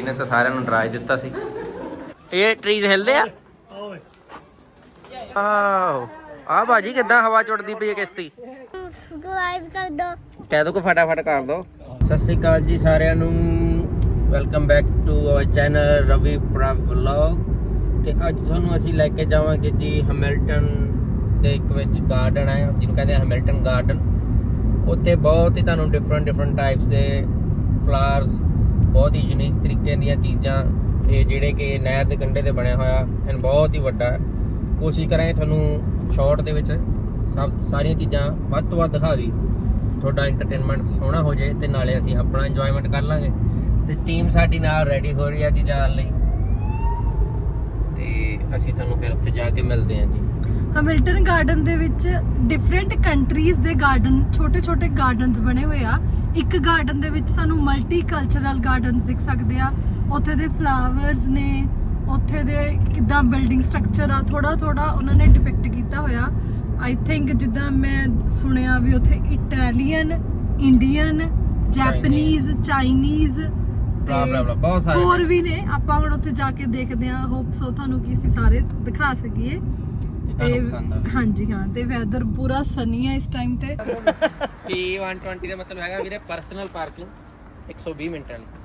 ਇਹਨੇ ਤਾਂ ਸਾਰਿਆਂ ਨੂੰ ਡਰਾ ਹੀ ਦਿੱਤਾ ਸੀ। ਇਹ ਟਰੀਜ਼ ਹਿਲਦੇ ਆ? ਆਓ ਆ ਬਾਜੀ ਕਿੱਦਾਂ ਹਵਾ ਚੁੱਟਦੀ ਪਈ ਹੈ ਕਿਸ਼ਤੀ? ਸਬਸਕ੍ਰਾਈਬ ਕਰ ਦੋ। ਕਹਿ ਦੋ ਕੋ ਫਟਾਫਟ ਕਰ ਦੋ। ਸਤਿ ਸ਼੍ਰੀ ਅਕਾਲ ਜੀ ਸਾਰਿਆਂ ਨੂੰ। Welcome back to our channel Ravi ਪ੍ਰਾ ਵਲੌਗ ਤੇ ਅੱਜ ਤੁਹਾਨੂੰ ਅਸੀਂ ਲੈ ਕੇ ਜਾਵਾਂਗੇ ਜੀ ਹੈਮਿਲਟਨ ਦੇ ਇੱਕ ਵਿੱਚ ਗਾਰਡਨ ਹੈ। ਜਿਹਨੂੰ ਕਹਿੰਦੇ ਆ ਹੈਮਿਲਟਨ ਗਾਰਡਨ ਉੱਥੇ ਬਹੁਤ ਹੀ ਤੁਹਾਨੂੰ ਡਿਫਰੈਂਟ ਡਿਫਰੈਂਟ ਟਾਈਪਸ ਦੇ ਫਲਾਵਰਸ ਬਹੁਤ ਹੀ ਯੂਨੀਕ ਤਰੀਕੇ ਦੀਆਂ ਚੀਜ਼ਾਂ ਇਹ ਜਿਹੜੇ ਕਿ ਨਹਿਰ ਦੇ ਕੰਢੇ ਤੇ ਬਣਿਆ ਹੋਇਆ ਐਂਡ ਬਹੁਤ ਹੀ ਵੱਡਾ ਹੈ। ਕੋਸ਼ਿਸ਼ ਕਰਾਂਗੇ ਤੁਹਾਨੂੰ ਸ਼ਾਰਟ ਦੇ ਵਿੱਚ ਸਭ ਸਾਰੀਆਂ ਚੀਜ਼ਾਂ ਵੱਧ ਤੋਂ ਵੱਧ ਦਿਖਾ ਦੀ ਤੁਹਾਡਾ ਐਂਟਰਟੇਨਮੈਂਟ ਸੋਹਣਾ ਹੋ ਜਾਏ ਤੇ ਨਾਲੇ ਅਸੀਂ ਆਪਣਾ ਇੰਜੋਇਮੈਂਟ ਕਰ ਲਾਂਗੇ। ਤੇ ਟੀਮ ਸਾਡੀ ਨਾਲ ਰੈਡੀ ਹੋ ਰਹੀ ਹੈ ਜੀ ਜਾਣ ਲਈ। ਤੇ ਅਸੀਂ ਤੁਹਾਨੂੰ ਫਿਰ ਉੱਥੇ ਜਾ ਕੇ ਮਿਲਦੇ ਹਾਂ ਜੀ। ਹੈਮਿਲਟਨ ਗਾਰਡਨ ਦੇ ਵਿੱਚ ਡਿਫਰੈਂਟ ਕੰਟਰੀਜ਼ ਦੇ ਗਾਰਡਨ ਛੋਟੇ-ਛੋਟੇ ਗਾਰਡਨਸ ਬਣੇ ਹੋਏ ਆ। ਇੱਕ ਗਾਰਡਨ ਦੇ ਵਿੱਚ ਸਾਨੂੰ ਮਲਟੀ ਕਲਚਰਲ ਗਾਰਡਨਸ ਦਿਖ ਸਕਦੇ ਆ। ਉੱਥੇ ਦੇ ਫਲਾਵਰਸ ਨੇ ਉੱਥੇ ਦੇ ਕਿਦਾਂ ਬਿਲਡਿੰਗ ਸਟਰਕਚਰ ਆ ਥੋੜਾ ਥੋੜਾ ਉਹਨਾਂ ਨੇ ਡਿਪਿਕਟ ਕੀਤਾ ਹੋਇਆ। ਆਈ ਥਿੰਕ ਜਿੱਦਾਂ ਮੈਂ ਸੁਣਿਆ ਵੀ ਉੱਥੇ ਇਟਾਲੀਅਨ ਇੰਡੀਅਨ ਜੈਪਨੀਜ਼ ਚਾਈਨੀਜ਼ ਬਲਾ ਬਲਾ ਬਲਾ ਬਹੁਤ ਸਾਰੇ ਹੋਰ ਵੀ ਨੇ ਆਪਾਂ ਹੁਣ ਉੱਥੇ ਜਾ ਕੇ ਦੇਖਦੇ ਹਾਂ ਹੋਪ ਸੋ ਤੁਹਾਨੂੰ ਕਿ ਅਸੀਂ ਸਾਰੇ ਦਿਖਾ ਸਕੀਏ। ਆ। ਹਾਂਜੀ ਹਾਂ ਤੇ ਵੈਦਰ ਪੂਰਾ ਸਨੀ ਹੈ ਇਸ ਟਾਈਮ ਤੇ। P120 ਦਾ ਮਤਲਬ ਹੈਗਾ ਵੀਰੇ ਪਰਸਨਲ ਪਾਰਕਿੰਗ 120 ਮਿੰਟਾਂ ਲਈ।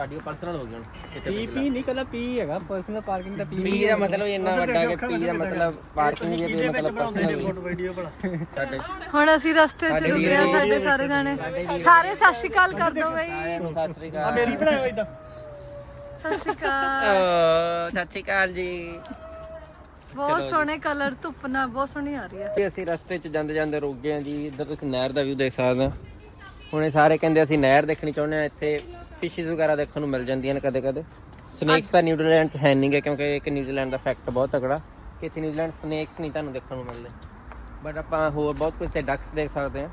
ਤੁਹਾਡੀ ਉਹ ਪਰਸਨਲ ਹੋ ਗਈ ਹੁਣ ਪੀ ਪੀ ਨਹੀਂ ਕੱਲਾ ਪੀ ਹੈਗਾ ਪਰਸਨਲ ਪਾਰਕਿੰਗ ਦਾ ਪੀ ਪੀ ਦਾ ਮਤਲਬ ਇੰਨਾ ਵੱਡਾ ਕਿ ਪੀ ਦਾ ਮਤਲਬ ਪਾਰਕਿੰਗ ਵੀ ਮਤਲਬ ਪਰਸਨਲ ਵੀ ਵੀਡੀਓ ਬਣਾ ਸਾਡੇ ਹੁਣ ਅਸੀਂ ਰਸਤੇ 'ਚ ਰੁਕੇ ਆ ਸਾਡੇ ਸਾਰੇ ਜਾਣੇ। ਸਾਰੇ ਸਤਿ ਸ਼੍ਰੀ ਅਕਾਲ ਕਰ ਦੋ ਬਈ। ਸਤਿ ਸ੍ਰੀ ਅਕਾਲ। ਮੇਰੀ ਬਣਾਇਆ ਇਦਾਂ ਸਤਿ ਸ਼੍ਰੀ ਅਕਾਲ। ਓ, ਸਤਿ ਸ੍ਰੀ ਅਕਾਲ ਜੀ। ਬਹੁਤ ਸੋਹਣੇ ਕਲਰ ਧੁੱਪ ਨਾਲ ਬਹੁਤ ਸੋਹਣੀ ਆ ਰਹੀ ਹੈ। ਤੇ ਅਸੀਂ ਰਸਤੇ 'ਚ ਜਾਂਦੇ ਜਾਂਦੇ ਰੁਕ ਗਏ ਹਾਂ ਜੀ ਇੱਧਰ ਤੁਸੀਂ ਨਹਿਰ ਦਾ ਵਿਊ ਦੇਖ ਸਕਦੇ ਹੋ। ਹੁਣ ਇਹ ਸਾਰੇ ਕਹਿੰਦੇ ਅਸੀਂ ਨਹਿਰ ਦੇਖਣੀ ਚਾਹੁੰਦੇ ਇੱਥੇ ਫਿਸ਼ਿਸ ਵਗੈਰਾ ਦੇਖਣ ਨੂੰ ਮਿਲ ਜਾਂਦੀਆਂ ਨੇ ਕਦੇ ਕਦੇ। ਸਨੇਕਸ ਤਾਂ ਨਿਊਜ਼ੀਲੈਂਡ 'ਚ ਹੈ ਨਹੀਂਗੇ ਕਿਉਂਕਿ ਇੱਕ ਨਿਊਜ਼ੀਲੈਂਡ ਦਾ ਫੈਕਟ ਬਹੁਤ ਤਕੜਾ। ਕਿ ਇੱਥੇ ਨਿਊਜ਼ੀਲੈਂਡ ਸਨੇਕਸ ਨਹੀਂ ਤੁਹਾਨੂੰ ਦੇਖਣ ਨੂੰ ਮਿਲਦੇ। ਬਟ ਆਪਾਂ ਹੋਰ ਬਹੁਤ ਕੁਝ ਤੇ ਡਕਸ ਦੇਖ ਸਕਦੇ ਹਾਂ।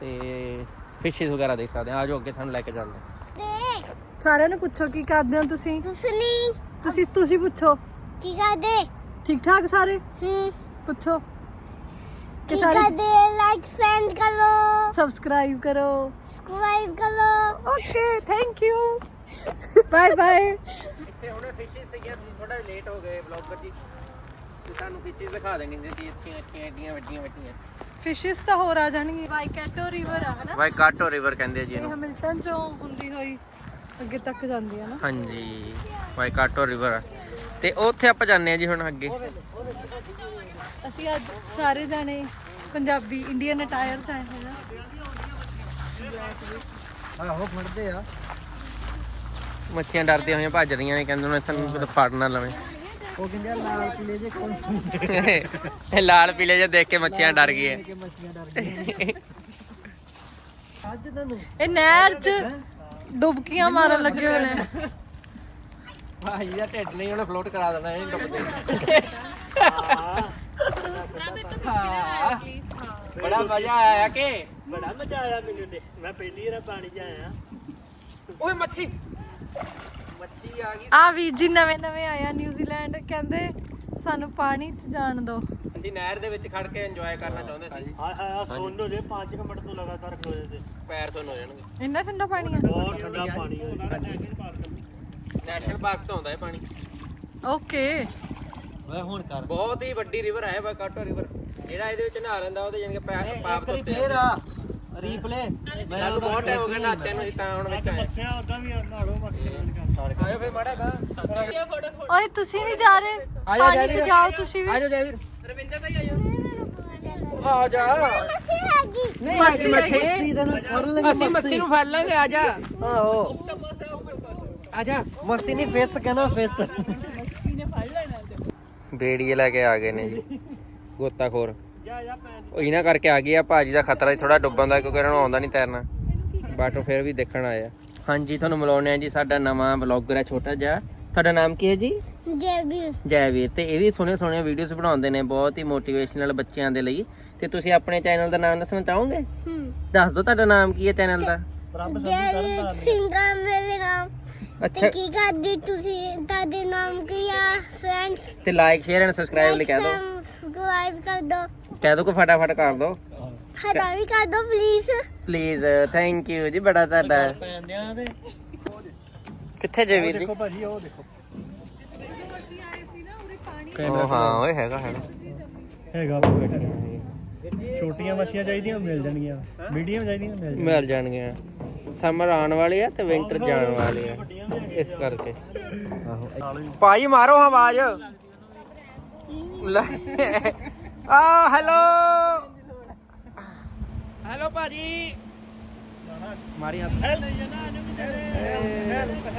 ਤੇ ਫਿਸ਼ਿਸ ਵਗੈਰਾ ਦੇਖ ਸਕਦੇ ਹਾਂ। ਆਜੋ ਅੱਗੇ ਤੁਹਾਨੂੰ ਲੈ ਕੇ ਚੱਲਦੇ ਹਾਂ। ਦੇ ਸਾਰਿਆਂ ਨੂੰ ਪੁੱਛੋ ਕੀ ਕਰਦੇ ਹੋ ਤੁਸੀਂ? ਤੁਸਨੀ ਤੁਸੀਂ ਤੁਸੀਂ ਪੁੱਛੋ। ਕੀ ਕਰਦੇ? ਠੀਕ ਠਾਕ ਸਾਰੇ? ਹੂੰ। ਪੁੱਛੋ। ਕੀ ਕਿ ਸਾਰੇ ਕਰਦੇ? ਲਾਈਕ ਸੈਂਡ ਕਰੋ। ਸਬਸਕ੍ਰਾਈਬ ਕਰੋ। ਸਬਸਕ੍ਰਾਈਬ ਕਰੋ okay thank you bye bye ਇੱਥੇ ਹੁਣੇ ਫਿਸ਼ਿਸ ਸੀਗੀਆਂ ਤੁਸੀਂ ਥੋੜਾ ਲੇਟ ਹੋ ਗਏ ਬਲੌਗਰ ਜੀ। ਤੇ ਤੁਹਾਨੂੰ ਫਿਸ਼ਿਸ ਦਿਖਾ ਦੇਣੀ ਸੀ ਇੱਥੀਆਂ ਇੱਥੀਆਂ ਏਡੀਆਂ ਵੱਡੀਆਂ ਵੱਡੀਆਂ। ਫਿਸ਼ਸ ਤਾਂ ਹੋਰ ਆ ਜਾਣਗੀਆਂ। ਵਾਈਕੈਟੋ ਰਿਵਰ ਆ ਹਨਾ? ਵਾਈ ਕਾਟੋ ਰਿਵਰ ਕਹਿੰਦੇ ਆ ਜੀ ਇਹ ਇਹਨੂੰ। ਹੈਮਿਲਟਨ ਚੋਂ ਹੁੰਦੀ ਹੋਈ ਅੱਗੇ ਤੱਕ ਜਾਂਦੀ ਹੈ ਨਾ। ਹਾਂਜੀ ਵਾਈ ਕਾਟੋ ਰਿਵਰ ਤੇ ਉੱਥੇ ਆਪਾਂ ਜਾਂਦੇ ਆ ਜੀ ਹੁਣ ਅੱਗੇ। ਅਸੀਂ ਅੱਜ ਸਾਰੇ ਜਾਣੇ ਪੰਜਾਬੀ ਇੰਡੀਅਨ ਅਟਾਇਰ ਚ ਆਏ ਹੋਏ ਹਾਂ ਆਹੋ ਫੜਦੇ ਆ। ਮੱਛੀਆਂ ਡਰਦੀਆਂ ਹੋਈਆਂ ਭੱਜ ਰਹੀਆਂ ਨੇ ਕਹਿੰਦੇ ਨੇ ਸਾਨੂੰ ਕਿਤੇ ਫੜ ਨਾ ਲਵੇ। ਉਹ ਕਹਿੰਦੇ ਆ ਲਾਲ ਕਿਲੇ ਦੇ ਕੌਣ ਇਹ ਲਾਲ ਪੀਲੇ ਜੇ ਦੇਖ ਕੇ ਮੱਛੀਆਂ ਡਰ ਗਈਆਂ। ਕੇ ਮੱਛੀਆਂ ਡਰ ਗਈਆਂ। ਅੱਜ ਤੁਹਾਨੂੰ ਇਹ ਨਹਿਰ ਚ ਡੁਬਕੀਆਂ ਮਾਰਨ ਲੱਗੇ ਹੋਏ ਨੇ। ਭਾਈ ਦਾ ਢਿੱਡ ਨਹੀਂ ਉਹਨੇ ਫਲੋਟ ਕਰਾ ਦੇਣਾ ਇਹ ਡੁੱਬਦੇ। ਬੜਾ ਮਜ਼ਾ ਆਇਆ ਕਿ? ਬੜਾ ਮਜ਼ਾ ਆਇਆ ਮੈਨੂੰ ਤੇ। ਮੈਂ ਪਹਿਲੀ ਵਾਰ ਪਾਣੀ 'ਚ ਆਇਆ। ਓਏ ਮੱਛੀ। ਮੱਛੀ ਆ ਗਈ। ਆ ਵੀਰ ਜੀ ਨਵੇਂ ਨਵੇਂ ਆਇਆ ਨਿਊਜ਼ੀਲੈਂਡ ਕਹਿੰਦੇ ਸਾਨੂੰ ਪਾਣੀ ਚ ਜਾਣ ਦਿਓ ਅਸੀਂ ਨਹਿਰ ਦੇ ਵਿੱਚ ਖੜ ਕੇ ਇੰਜੋਏ ਕਰਨਾ ਚਾਹੁੰਦੇ ਸੀ। ਹਾਏ ਹਾਏ ਸੁਣ ਲੋ ਜੇ 5 ਮਿੰਟ ਤੋਂ ਲਗਾਤਾਰ ਖਲੋਏ ਤੇ। ਪੈਰ ਸੁੰਨ ਹੋ ਜਾਣਗੇ। ਇੰਨਾ ਠੰਡਾ ਪਾਣੀ ਆ। ਬਹੁਤ ਠੰਡਾ ਪਾਣੀ ਹੋਇਆ ਨੈਸ਼ਨਲ ਪਾਰਕ ਤੋਂ ਆਉਂਦਾ ਇਹ ਪਾਣੀ। ਓਕੇ। ਓਏ ਹੁਣ ਕਰ। ਬਹੁਤ ਹੀ ਵੱਡੀ ਰਿਵਰ ਹੈ ਬਾਕਾਟੋ ਰਿਵਰ ਜਿਹੜਾ ਇਹਦੇ ਵਿੱਚ ਨਹਾ ਲੈਂਦਾ ਉਹਦੇ ਜਾਨ ਕੇ ਪੈਰ ਪਾਪ ਤੋਂ ਫੇਰ ਆ। ਰੀਪਲੇ ਮੈਂ ਸਾਨੂੰ ਬਹੁਤ ਟਾਈਮ ਹੋ ਗਿਆ ਨਾਤੇ ਨੂੰ ਅਸੀਂ ਤਾਂ ਹੁਣ ਵਿੱਚ ਆਏ। ਦੱਸਿਆ ਉਦਾਂ ਵੀ ਨਾੜੋ ਮੱਖੀ ਆਇਓ ਫੇਰ ਮਾੜਾ ਗਾ ਓਏ ਤੁਸੀਂ ਨਹੀਂ ਜਾ ਰਹੇ? ਪਾਣੀ ਚ ਜਾਓ ਤੁਸੀਂ ਵੀ। ਆਜੋ ਹੀ ਆਜੋ ਆ ਜਾ। ਨਹੀਂ ਅਸੀਂ ਮੱਛੀ ਦਾ ਨਾ ਫੜ ਲੈ ਅਸੀਂ ਮੱਛੀ ਨੂੰ ਫੜ ਲਾਂਗੇ ਆ ਜਾ। ਆਹੋ। ਆ ਜਾ। ਮੱਛੀ ਨਹੀਂ ਫੇਸ ਕਹਿੰਦਾ ਫੇਸ। ਬੇੜੀਏ ਲੈ ਕੇ ਆ ਗਏ ਨੇ ਜੀ। ਗੋਤਾਖੋਰ। ਉਹ ਇਹਨਾਂ ਕਰਕੇ ਆ ਗਏ ਆ ਭਾਜੀ ਦਾ ਖਤਰਾ ਸੀ ਥੋੜਾ ਡੁੱਬਣ ਦਾ ਕਿਉਂਕਿ ਇਹਨਾਂ ਨੂੰ ਆਉਂਦਾ ਨਹੀਂ ਤੈਰਨਾ। ਬਟ ਉਹ ਫਿਰ ਵੀ ਦੇਖਣ ਆਏ ਆ। ਹਾਂਜੀ ਤੁਹਾਨੂੰ ਮਿਲਾਉਂਦੇ ਆ ਜੀ ਸਾਡਾ ਨਵਾਂ ਵਲੌਗਰ ਹੈ ਛੋਟਾ ਜਿਹਾ। ਤੁਹਾਡਾ ਨਾਮ ਕੀ ਹੈ ਜੀ? ਜੇਬੀ ਜੈਵੀਰ ਤੇ ਇਹ ਵੀ ਸੋਹਣੇ ਸੋਹਣੇ ਵੀਡੀਓਜ਼ ਬਣਾਉਂਦੇ ਨੇ ਬਹੁਤ ਹੀ ਮੋਟੀਵੇਸ਼ਨਲ ਬੱਚਿਆਂ ਦੇ ਲਈ। ਤੇ ਤੁਸੀਂ ਆਪਣੇ ਚੈਨਲ ਦਾ ਨਾਮ ਦੱਸਣਾ ਚਾਹੋਗੇ? ਹੂੰ। ਦੱਸ ਦਿਓ ਤੁਹਾਡਾ ਨਾਮ ਕੀ ਹੈ ਚੈਨਲ ਦਾ। ਜੇਬੀ ਸਿੰਗਰ ਮੇਰੇ ਨਾਮ। ਤੇ ਅੱਛਾ ਕੀ ਕਰਦੇ ਤੁਸੀਂ? ਤੁਹਾਡੇ ਨਾਮ ਕੀ ਆ ਫਰੈਂਡਸ ਤੇ ਲਾਈਕ ਸ਼ੇਅਰ ਐਂਡ ਸਬਸਕ੍ਰਾਈਬ ਲਈ ਕਹਿ ਦਿਓ। ਸਬਸਕ੍ਰਾਈਬ ਕਰ ਦੋ। ਕਹਿ ਦਿਓ ਕਿ ਫਟਾਫਟ ਕਰ ਦਿਓ ਹਟਾ ਵੀ ਕਰ ਦੋ ਪਲੀਜ਼ ਪਲੀਜ਼ ਥੈਂਕ ਯੂ ਜੀ ਬੜਾ ਤੁਹਾਡਾ। ਪੈਂਦਿਆਂ ਤੇ ਕਿੱਥੇ ਜੇ ਵੀਰ ਜੀ? ਦੇਖੋ ਭਾਜੀ ਉਹ ਦੇਖੋ। ਉਹ ਹਾਂ ਓਏ ਹੈਗਾ ਹੈਗਾ। ਹੈਗਾ ਉਹ ਬੈਠਾ ਛੋਟੀਆਂ ਮੱਛੀਆਂ ਚਾਹੀਦੀਆਂ ਮਿਲ ਜਾਣਗੀਆਂ। ਮੀਡੀਅਮ ਚਾਹੀਦੀਆਂ ਮਿਲ ਮਿਲ ਜਾਣਗੇ ਸਮਰ ਆਉਣ ਵਾਲੀ ਆ ਤੇ ਵਿੰਟਰ ਜਾਣ ਵਾਲੀ ਆ। ਇਸ ਕਰਕੇ। ਆਹੋ। ਭਾਈ ਮਾਰੋ ਆਵਾਜ਼। ਆ ਹੈਲੋ ਹੈਲੋ ਭਾਜੀ। ਮਾਰੀ ਹੱਥ।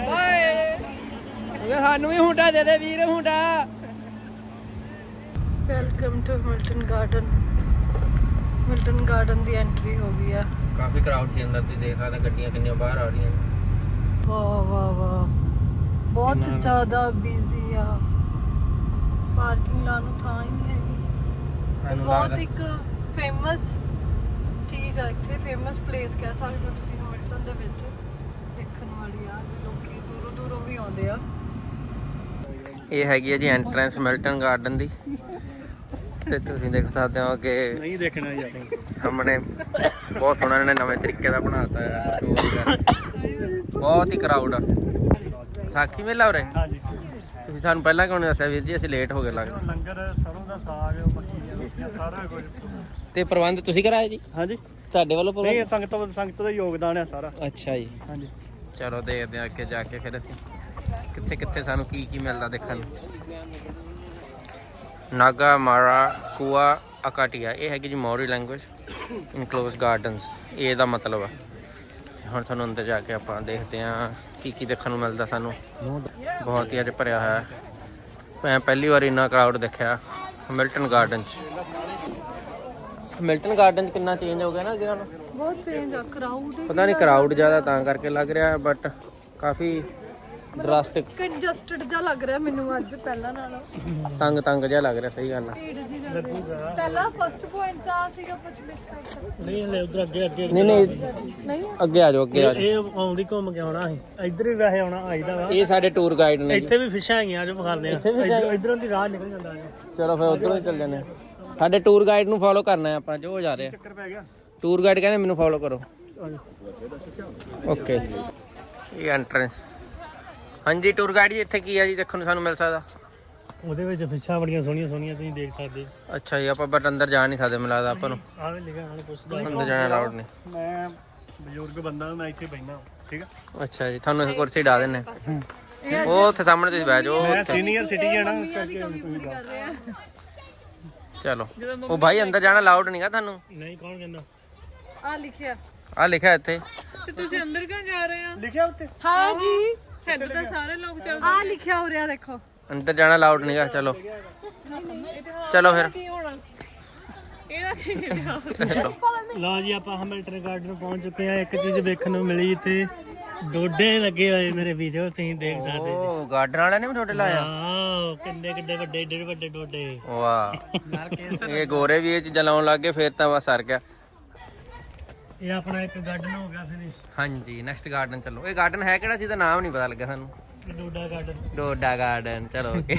ਓਏ ਸਾਨੂੰ ਵੀ ਹੁੰਡਾ ਦੇ ਦੇ ਵੀਰ ਹੁੰਡਾ। Welcome to Milton garden Milton garden the entry ਹੋ ਗਈ ਆ। ਕਾਫੀ ਕਰਾਊਡ ਸੀ ਅੰਦਰ ਤੁਸੀਂ ਦੇਖ ਸਕਦੇ ਗੱਡੀਆਂ ਕਿੰਨੀਆਂ ਬਾਹਰ ਆ ਰਹੀਆਂ ਨੇ। ਵਾਹ ਵਾਹ ਵਾਹ। ਬਹੁਤ ਜ਼ਿਆਦਾ ਬਿਜ਼ੀ ਆ। ਪਾਰਕਿੰਗ ਲਾਉਣ ਨੂੰ ਥਾਂ ਹੀ ਨਹੀਂ ਹੈਗੀ। ਬਹੁਤ ਇੱਕ ਫੇਮਸ ਚੀਜ਼ ਆ ਇੱਥੇ ਫੇਮਸ ਪਲੇਸ ਕਹਿ ਸਕਦੇ ਹੋ ਤੁਸੀਂ ਮਿਲਟਨ ਦੇ ਵਿੱਚ। ਦੇਖਣ ਵਾਲੀ ਆ ਲੋਕੀ ਦੂਰੋਂ ਦੂਰੋਂ ਵੀ ਆਉਂਦੇ ਆ। ਇਹ ਹੈਗੀ ਹੈ ਜੀ ਐਂਟਰੈਂਸ ਮਿਲਟਨ ਗਾਰਡਨ ਦੀ। ਤੇ ਤੁਸੀਂ ਦੇਖ ਸਕਦੇ ਹੋ ਕਿ ਨਹੀਂ ਦੇਖਣਾ ਯਾਰ ਸਾਹਮਣੇ ਬਹੁਤ ਸੋਹਣਾ ਇਹਨਾਂ ਨੇ ਨਵੇਂ ਤਰੀਕੇ ਦਾ ਬਣਾਤਾ ਹੈ। ਬਹੁਤ ਹੀ ਕਰਾਊਡ ਆ। ਸਾਖੀ ਮੇਲਾ ਉਰੇ? ਹਾਂਜੀ। ਤੁਸੀਂ ਸਾਨੂੰ ਪਹਿਲਾਂ ਕਿਉਂ ਨਹੀਂ ਦੱਸਿਆ ਵੀਰ ਜੀ? ਅਸੀਂ ਲੇਟ ਹੋ ਗਏ ਲੱਗਦਾ ਲੰਗਰ ਸਰੋਂ ਦਾ ਸਾਗ ਰੋਟੀਆਂ ਸਾਰਾ ਕੁਝ। ਤੇ ਪ੍ਰਬੰਧ ਤੁਸੀਂ ਕਰਾਇਆ ਜੀ? ਹਾਂਜੀ। ਤੁਹਾਡੇ ਵੱਲੋਂ ਨਹੀਂ ਪ੍ਰਬੰਧ ਇਹ ਸੰਗਤ ਸੰਗਤ ਦਾ ਯੋਗਦਾਨ ਹੈ ਸਾਰਾ। ਅੱਛਾ ਜੀ। ਹਾਂਜੀ। ਚਲੋ ਦੇਖਦੇ ਹਾਂ ਅੱਗੇ ਜਾ ਕੇ ਫਿਰ ਅਸੀਂ। ਕਿੱਥੇ ਕਿੱਥੇ ਸਾਨੂੰ ਕੀ ਕੀ ਮਿਲਦਾ ਦੇਖਣ ਨੂੰ? ਨਾਗਾ ਮਾਰਾ ਕੁਆ ਅਕਾਟੀਆ ਇਹ ਹੈਗੀ ਜੀ ਮੌਰੀ ਲੈਂਗੁਏਜ ਇਨਕਲੋਜ਼ ਗਾਰਡਨਸ ਇਹ ਦਾ ਮਤਲਬ ਆ। ਤੇ ਹੁਣ ਤੁਹਾਨੂੰ ਅੰਦਰ ਜਾ ਕੇ ਆਪਾਂ ਦੇਖਦੇ ਹਾਂ। ਕੀ ਕੀ ਦੇਖਣ ਨੂੰ ਮਿਲਦਾ ਸਾਨੂੰ? ਬਹੁਤ ਹੀ ਅੱਜ ਭਰਿਆ ਹੋਇਆ। ਹੈ ਮੈਂ ਪਹਿਲੀ ਵਾਰ ਇੰਨਾ ਕਰਾਊਡ ਦੇਖਿਆ ਮਿਲਟਨ ਗਾਰਡਨ ਚ। ਮਿਲਟਨ ਗਾਰਡਨ ਚ ਕਿੰਨਾ ਚੇਂਜ ਹੋ ਗਿਆ ਨਾ ਅੱਗੇ ਨਾਲੋਂ? ਬਹੁਤ ਚੇਂਜ ਆ ਕਰਾਊਡ ਪਤਾ ਨਹੀਂ ਕਰਾਊਡ ਜ਼ਿਆਦਾ ਤਾਂ ਕਰਕੇ ਲੱਗ ਰਿਹਾ ਬਟ ਕਾਫੀ ਡਰਾਸਟਿਕ ਕੰਜਸਟਡ ਜਿਹਾ ਲੱਗ ਰਿਹਾ ਮੈਨੂੰ ਅੱਜ ਪਹਿਲਾਂ ਨਾਲੋਂ। ਤੰਗ ਤੰਗ ਜਿਹਾ ਲੱਗ ਰਿਹਾ ਸਹੀ ਗੱਲ ਆ। ਭੀੜ ਜੀ ਪਹਿਲਾ ਫਰਸਟ ਪੁਆਇੰਟ ਤਾਂ ਸੀਗਾ ਪੁੱਛ ਮਿਸ ਕਰਤਾ ਨਹੀਂ ਹਲੇ ਉਧਰ ਅੱਗੇ ਅੱਗੇ। ਨਹੀਂ ਨਹੀਂ ਨਹੀਂ। ਅੱਗੇ ਆ ਜਾਓ ਅੱਗੇ ਆ ਜਾਓ। ਇਹ ਆਉਂਦੀ ਘੁੰਮ ਕੇ ਆਉਣਾ ਸੀ ਇੱਧਰ ਵੀ ਵੈਸੇ ਆਉਣਾ ਆਈਦਾ ਵਾ। ਇਹ ਸਾਡੇ ਟੂਰ ਗਾਈਡ ਨੇ ਜੀ। ਇੱਥੇ ਵੀ ਫਿਸ਼ਾਂ ਹੈਗੀਆਂ ਜੋ ਵਿਖਾਉਂਦੇ ਆ। ਇੱਧਰ- ਦੀ ਰਾਹ ਨਿਕਲ ਜਾਂਦਾ ਹੈ ਚਲੋ ਫਿਰ ਉਧਰੋਂ ਹੀ ਚੱਲ ਜਾਂਦੇ ਹਾਂ। ਸਾਡੇ ਟੂਰ ਗਾਈਡ ਨੂੰ ਫੋਲੋ ਕਰਨਾ ਹੈ ਆਪਾਂ ਜੋ ਜਾ ਰਹੇ। ਚੱਕਰ ਪੈ ਗਿਆ। ਟੂਰ ਗਾਈਡ ਕਹਿੰਦੇ ਮੈਨੂੰ ਫੋਲੋ ਕਰੋ। ਆ। ਓਕੇ ਇਹ ਐਂਟਰੈਂਸ ਹਾਂਜੀ ਟੂਰ ਗਾਈਡ ਜੀ ਇੱਥੇ ਕੀ ਆ ਜੀ? ਦੇਖਣ ਨੂੰ ਸਾਨੂੰ ਮਿਲ ਸਕਦਾ। ਉਹਦੇ ਵਿੱਚ ਫਿਸ਼ਾਂ ਬੜੀਆਂ ਸੋਹਣੀਆਂ ਸੋਹਣੀਆਂ ਤੁਸੀਂ ਦੇਖ ਸਕਦੇ ਅੱਛਾ ਜੀ ਆਪਾਂ ਬਟ ਅੰਦਰ ਜਾ ਨਹੀਂ ਸਕਦੇ ਮੈਨੂੰ ਲੱਗਦਾ ਆਪਾਂ ਨੂੰ। ਆਹ ਵੀ ਲਿਖਿਆ ਹਾਲੇ ਪੁੱਛਦਾ। ਅੰਦਰ ਜਾਣਾ ਅਲਾਉਡ ਨਹੀਂ। ਮੈਂ ਬਜ਼ੁਰਗ ਬੰਦਾ ਮੈਂ ਇੱਥੇ ਬੈਠਾ ਠੀਕ ਆ? ਅੱਛਾ ਜੀ ਤੁਹਾਨੂੰ ਅਸੀਂ ਕੁਰਸੀ ਢਾ ਦਿੰਨੇ ਉਹ ਉੱਥੇ ਸਾਹਮਣੇ ਤੁਸੀਂ ਬਹਿ ਜਾਓ ਮੈਂ ਸੀਨੀਅਰ ਸਿਟੀਜ਼ਨ ਆ ਕਰਕੇ ਪੂਰੀ ਕਰ ਰਹੇ ਆ। ਚਲੋ। ਉਹ ਭਾਈ ਅੰਦਰ ਜਾਣਾ ਅਲਾਉਡ ਨਹੀਂਗਾ ਤੁਹਾਨੂੰ? ਨਹੀਂ ਕੌਣ ਕਹਿੰਦਾ? ਆ ਲਿਖਿਆ। ਆ ਲਿਖਿਆ ਇੱਥੇ। ਤੇ ਤੁਸੀਂ ਅੰਦਰ ਕਿਉਂ ਜਾ ਰਹੇ ਆ ਲਿਖਿਆ ਉੱਤੇ ਹਾਂ ਜੀ। ਇੱਧਰ ਤਾਂ ਸਾਰੇ ਲੋਕ ਚੱਲ ਆ ਲਿਖਿਆ ਹੋ ਰਿਹਾ ਦੇਖੋ। ਅੰਦਰ ਜਾਣਾ ਅਲਾਉਡ ਨਹੀਂਗਾ ਚਲੋ। ਚਲੋ ਫਿਰ। ਚਲੋ। ਲਓ ਜੀ ਆਪਾਂ ਹੈਮਿਲਟਨ ਗਾਰਡਨ ਪਹੁੰਚ ਚੁੱਕੇ ਆ ਇੱਕ ਚੀਜ਼ ਵੇਖਣ ਨੂੰ ਮਿਲੀ ਇੱਥੇ। ਡੋਡੇ ਲੱਗੇ ਹੋਏ ਮੇਰੇ ਵੀਡੀਓ ਤੁਸੀਂ ਦੇਖ ਸਕਦੇ ਜੀ ਉਹ ਗਾਰਡਨ ਵਾਲਿਆਂ ਨੇ ਵੀ ਤੁਹਾਡੇ ਲਾਇਆ ਆਹ ਕਿੰਨੇ ਕਿੰਨੇ ਵੱਡੇ ਏਡੇ ਵੱਡੇ ਡੋਡੇ। ਵਾਹ। ਇਹ ਗੋਰੇ ਵੀ ਇਹ ਚੀਜ਼ਾਂ ਲਾਉਣ ਲੱਗ ਗਏ ਫਿਰ ਤਾਂ ਬਸ ਸਰ ਗਿਆ। ਇਹ ਆਪਣਾ ਇੱਕ ਗਾਰਡਨ ਹੋ ਗਿਆ ਫਿਨਿਸ਼ ਹਾਂਜੀ ਨੈਕਸਟ ਗਾਰਡਨ ਚਲੋ। ਇਹ ਗਾਰਡਨ ਹੈ ਕਿਹੜਾ ਸੀ? ਤਾਂ ਨਾਮ ਨਹੀਂ ਪਤਾ ਲੱਗਿਆ ਸਾਨੂੰ। ਡੋਡਾ ਗਾਰਡਨ ਡੋਡਾ ਗਾਰਡਨ ਚਲੋ ਓਕੇ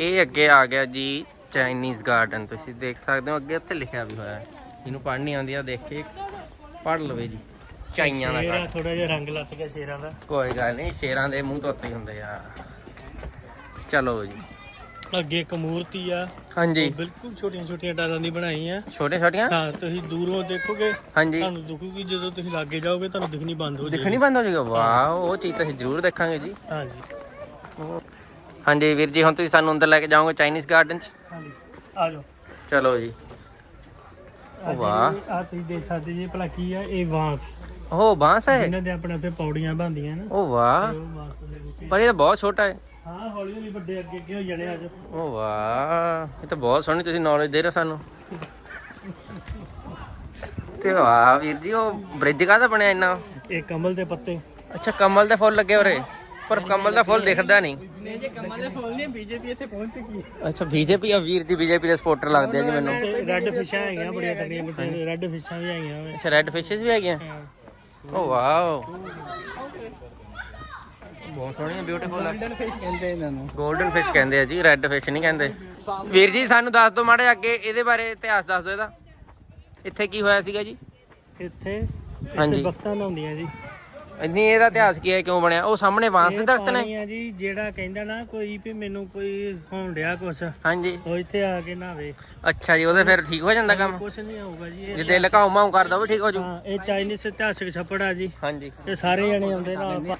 ਇਹ ਅੱਗੇ ਆ ਗਿਆ ਜੀ ਚਾਈਨੀਜ਼ ਗਾਰਡਨ ਤੁਸੀਂ ਦੇਖ ਸਕਦੇ ਹੋ ਅੱਗੇ ਉੱਥੇ ਲਿਖਿਆ ਵੀ ਹੋਇਆ। ਹੈ ਇਹਨੂੰ ਪੜ੍ਹ ਨਹੀਂ ਆਉਂਦੀ ਆ ਦੇਖ ਕੇ। ਪੜ੍ਹ ਲਵੇ ਜੀ ਚਾਈਆਂ ਦਾ garden। ਥੋੜਾ ਜਿਹਾ ਰੰਗ ਲੱਤ ਗਿਆ ਸ਼ੇਰਾਂ ਦਾ। ਕੋਈ ਗੱਲ ਨਹੀਂ ਸ਼ੇਰਾਂ ਦੇ ਮੂੰਹ ਤੋਂ ਉੱਤੇ ਹੁੰਦੇ ਆ। ਚਲੋ ਜੀ। ਅੱਗੇ ਇੱਕ ਮੂਰਤੀ ਆ। ਹਾਂਜੀ। ਬਿਲਕੁਲ ਛੋਟੀਆਂ ਛੋਟੀਆਂ ਟਾਲਾਂ ਦੀ ਬਣਾਈ ਆ। ਛੋਟੇ ਛੋਟੀਆਂ? ਹਾਂ ਤੁਸੀਂ ਦੂਰੋਂ ਦੇਖੋਗੇ ਹਾਂਜੀ। ਤੁਹਾਨੂੰ ਦਿਖੂਗੀ ਜਦੋਂ ਤੁਸੀਂ ਲਾਗੇ ਜਾਓਗੇ ਤੁਹਾਨੂੰ ਦਿਖਣੀ ਬੰਦ ਹੋ ਦਿਖਣੀ ਬੰਦ ਹੋ ਜਾਏਗਾ ਵਾਹ ਉਹ ਚੀਜ਼ ਤਾਂ ਅਸੀਂ ਜ਼ਰੂਰ ਦੇਖਾਂਗੇ ਜੀ। ਹਾਂਜੀ। ਹਾਂਜੀ ਵੀਰ ਜੀ ਹੁਣ ਤੁਸੀਂ ਸਾਨੂੰ ਅੰਦਰ ਲੈ ਕੇ ਜਾਓਗੇ ਚਾਈਨੀਜ਼ ਗਾਰਡਨ ਚ? ਹਾਂਜੀ ਆ ਜਾਓ। ਚਲੋ ਜੀ। ਵਾਹ। ਆਹ ਤੁਸੀਂ ਦੇਖ ਸਕਦੇ ਜੀ ਭਲਾ ਕੀ ਆ ਇਹ ਵਾਂਸ ਉਹ ਬਾਂਸ ਹੈ। ਜਿਨ੍ਹਾਂ ਦੇ ਆਪਣੇ ਉੱਤੇ ਪੌੜੀਆਂ ਬਣਦੀਆਂ ਨਾ। ਉਹ ਵਾਹ। ਪਰ ਇਹ ਤਾਂ ਬਹੁਤ ਛੋਟਾ ਹੈ। ਹਾਂ ਹੌਲੀ ਹੌਲੀ ਵੱਡੇ ਅੱਗੇ ਅੱਗੇ ਹੋ ਜਾਣੇ ਅੱਜ। ਉਹ ਵਾਹ ਇਹ ਤਾਂ ਬਹੁਤ ਸੋਹਣੀ ਤੁਸੀਂ ਨੌਲੇਜ ਦੇ ਰਹੇ ਸਾਨੂੰ। ਤੇ ਵਾਹ ਵੀਰ ਜੀ ਉਹ ਬ੍ਰਿਜ ਕਾਹਦਾ ਬਣਿਆ ਇੰਨਾ? ਇਹ ਕਮਲ ਦੇ ਪੱਤੇ। ਅੱਛਾ ਕਮਲ ਦੇ ਫੁੱਲ ਲੱਗੇ ਹੋਰੇ ਪਰ ਕਮਲ ਦਾ ਫੁੱਲ ਦਿਖਦਾ ਨਹੀਂ। ਨਹੀਂ ਜੇ ਕਮਲ ਦੇ ਫੁੱਲ ਨੇ ਬੀਜੇਪੀ ਇੱਥੇ ਪਹੁੰਚ ਚੁੱਕੀ ਅੱਛਾ ਬੀਜੇਪੀ ਆ ਵੀਰ ਜੀ ਬੀਜੇਪੀ ਦੇ ਸਪੋਰਟਰ ਲੱਗਦੇ ਆ ਜੀ ਮੈਨੂੰ। ਰੈੱਡ ਫਿਸ਼ਾਂ ਹੈਗੀਆਂ ਬੜੀਆਂ ਤਕੜੀਆਂ ਰੈੱਡ ਫਿਸ਼ਾਂ ਵੀ ਹੈਗੀਆਂ। ਅੱਛਾ ਰੈੱਡ ਫਿਸ਼ਸ ਵੀ ਹੈਗੀਆਂ? ਓ ਵਾਓ। ਬਹੁਤ ਸੋਹਣੀਆਂ ਬਿਊਟੀਫੁਲ ਆ। ਫਿਸ਼ ਕਹਿੰਦੇ ਇਹਨਾਂ ਨੂੰ। 골ਡਨ ਫਿਸ਼ ਕਹਿੰਦੇ ਆ ਜੀ ਰੈੱਡ ਫਿਸ਼ ਨਹੀਂ ਕਹਿੰਦੇ। ਵੀਰ ਜੀ ਸਾਨੂੰ ਦੱਸ ਦਿਓ ਮਾੜੇ ਅੱਗੇ ਇਹਦੇ ਬਾਰੇ ਇਤਿਹਾਸ ਦੱਸ ਦਿਓ ਇਹਦਾ। ਇੱਥੇ ਕੀ ਹੋਇਆ ਸੀਗਾ ਜੀ? ਇੱਥੇ ਹਾਂਜੀ। ਇੱਥੇ ਬੱਤਾਂ ਨਹਾਉਂਦੀਆਂ ਜੀ। ਇੰਨੀ ਇਹਦਾ ਇਤਿਹਾਸ ਕੀ ਹੈ ਕਿਉਂ ਬਣਿਆ? ਉਹ ਸਾਹਮਣੇ ਬਾਂਸ ਦੇ ਦਰਖਤ ਨੇ। ਆ ਜੀ ਜਿਹੜਾ ਕਹਿੰਦਾ ਨਾ ਕੋਈ ਵੀ ਮੈਨੂੰ ਕੋਈ ਹੋਣ ਡਿਆ ਕੁਛ ਹਾਂਜੀ। ਉਹ ਇੱਥੇ ਆ ਕੇ ਨਹਾਵੇ। ਅੱਛਾ ਜੀ ਉਹਦੇ ਫਿਰ ਠੀਕ ਹੋ ਜਾਂਦਾ ਕੰਮ? ਕੁਛ ਨਹੀਂ ਹੋਊਗਾ ਜੀ ਇਹ ਜੇ ਦਿਲ ਘਾਉ ਮਾਉ ਕਰਦਾ ਉਹ ਠੀਕ ਹੋ ਜੂ। ਹਾਂ ਇਹ ਚਾਈਨੀਜ਼ ਇਤਿਹਾਸਕ ਛੱਪੜ ਆ ਜੀ। ਹਾਂਜੀ। ਇਹ ਸਾਰੇ ਜਣੇ ਆਉਂਦੇ ਨਾਲ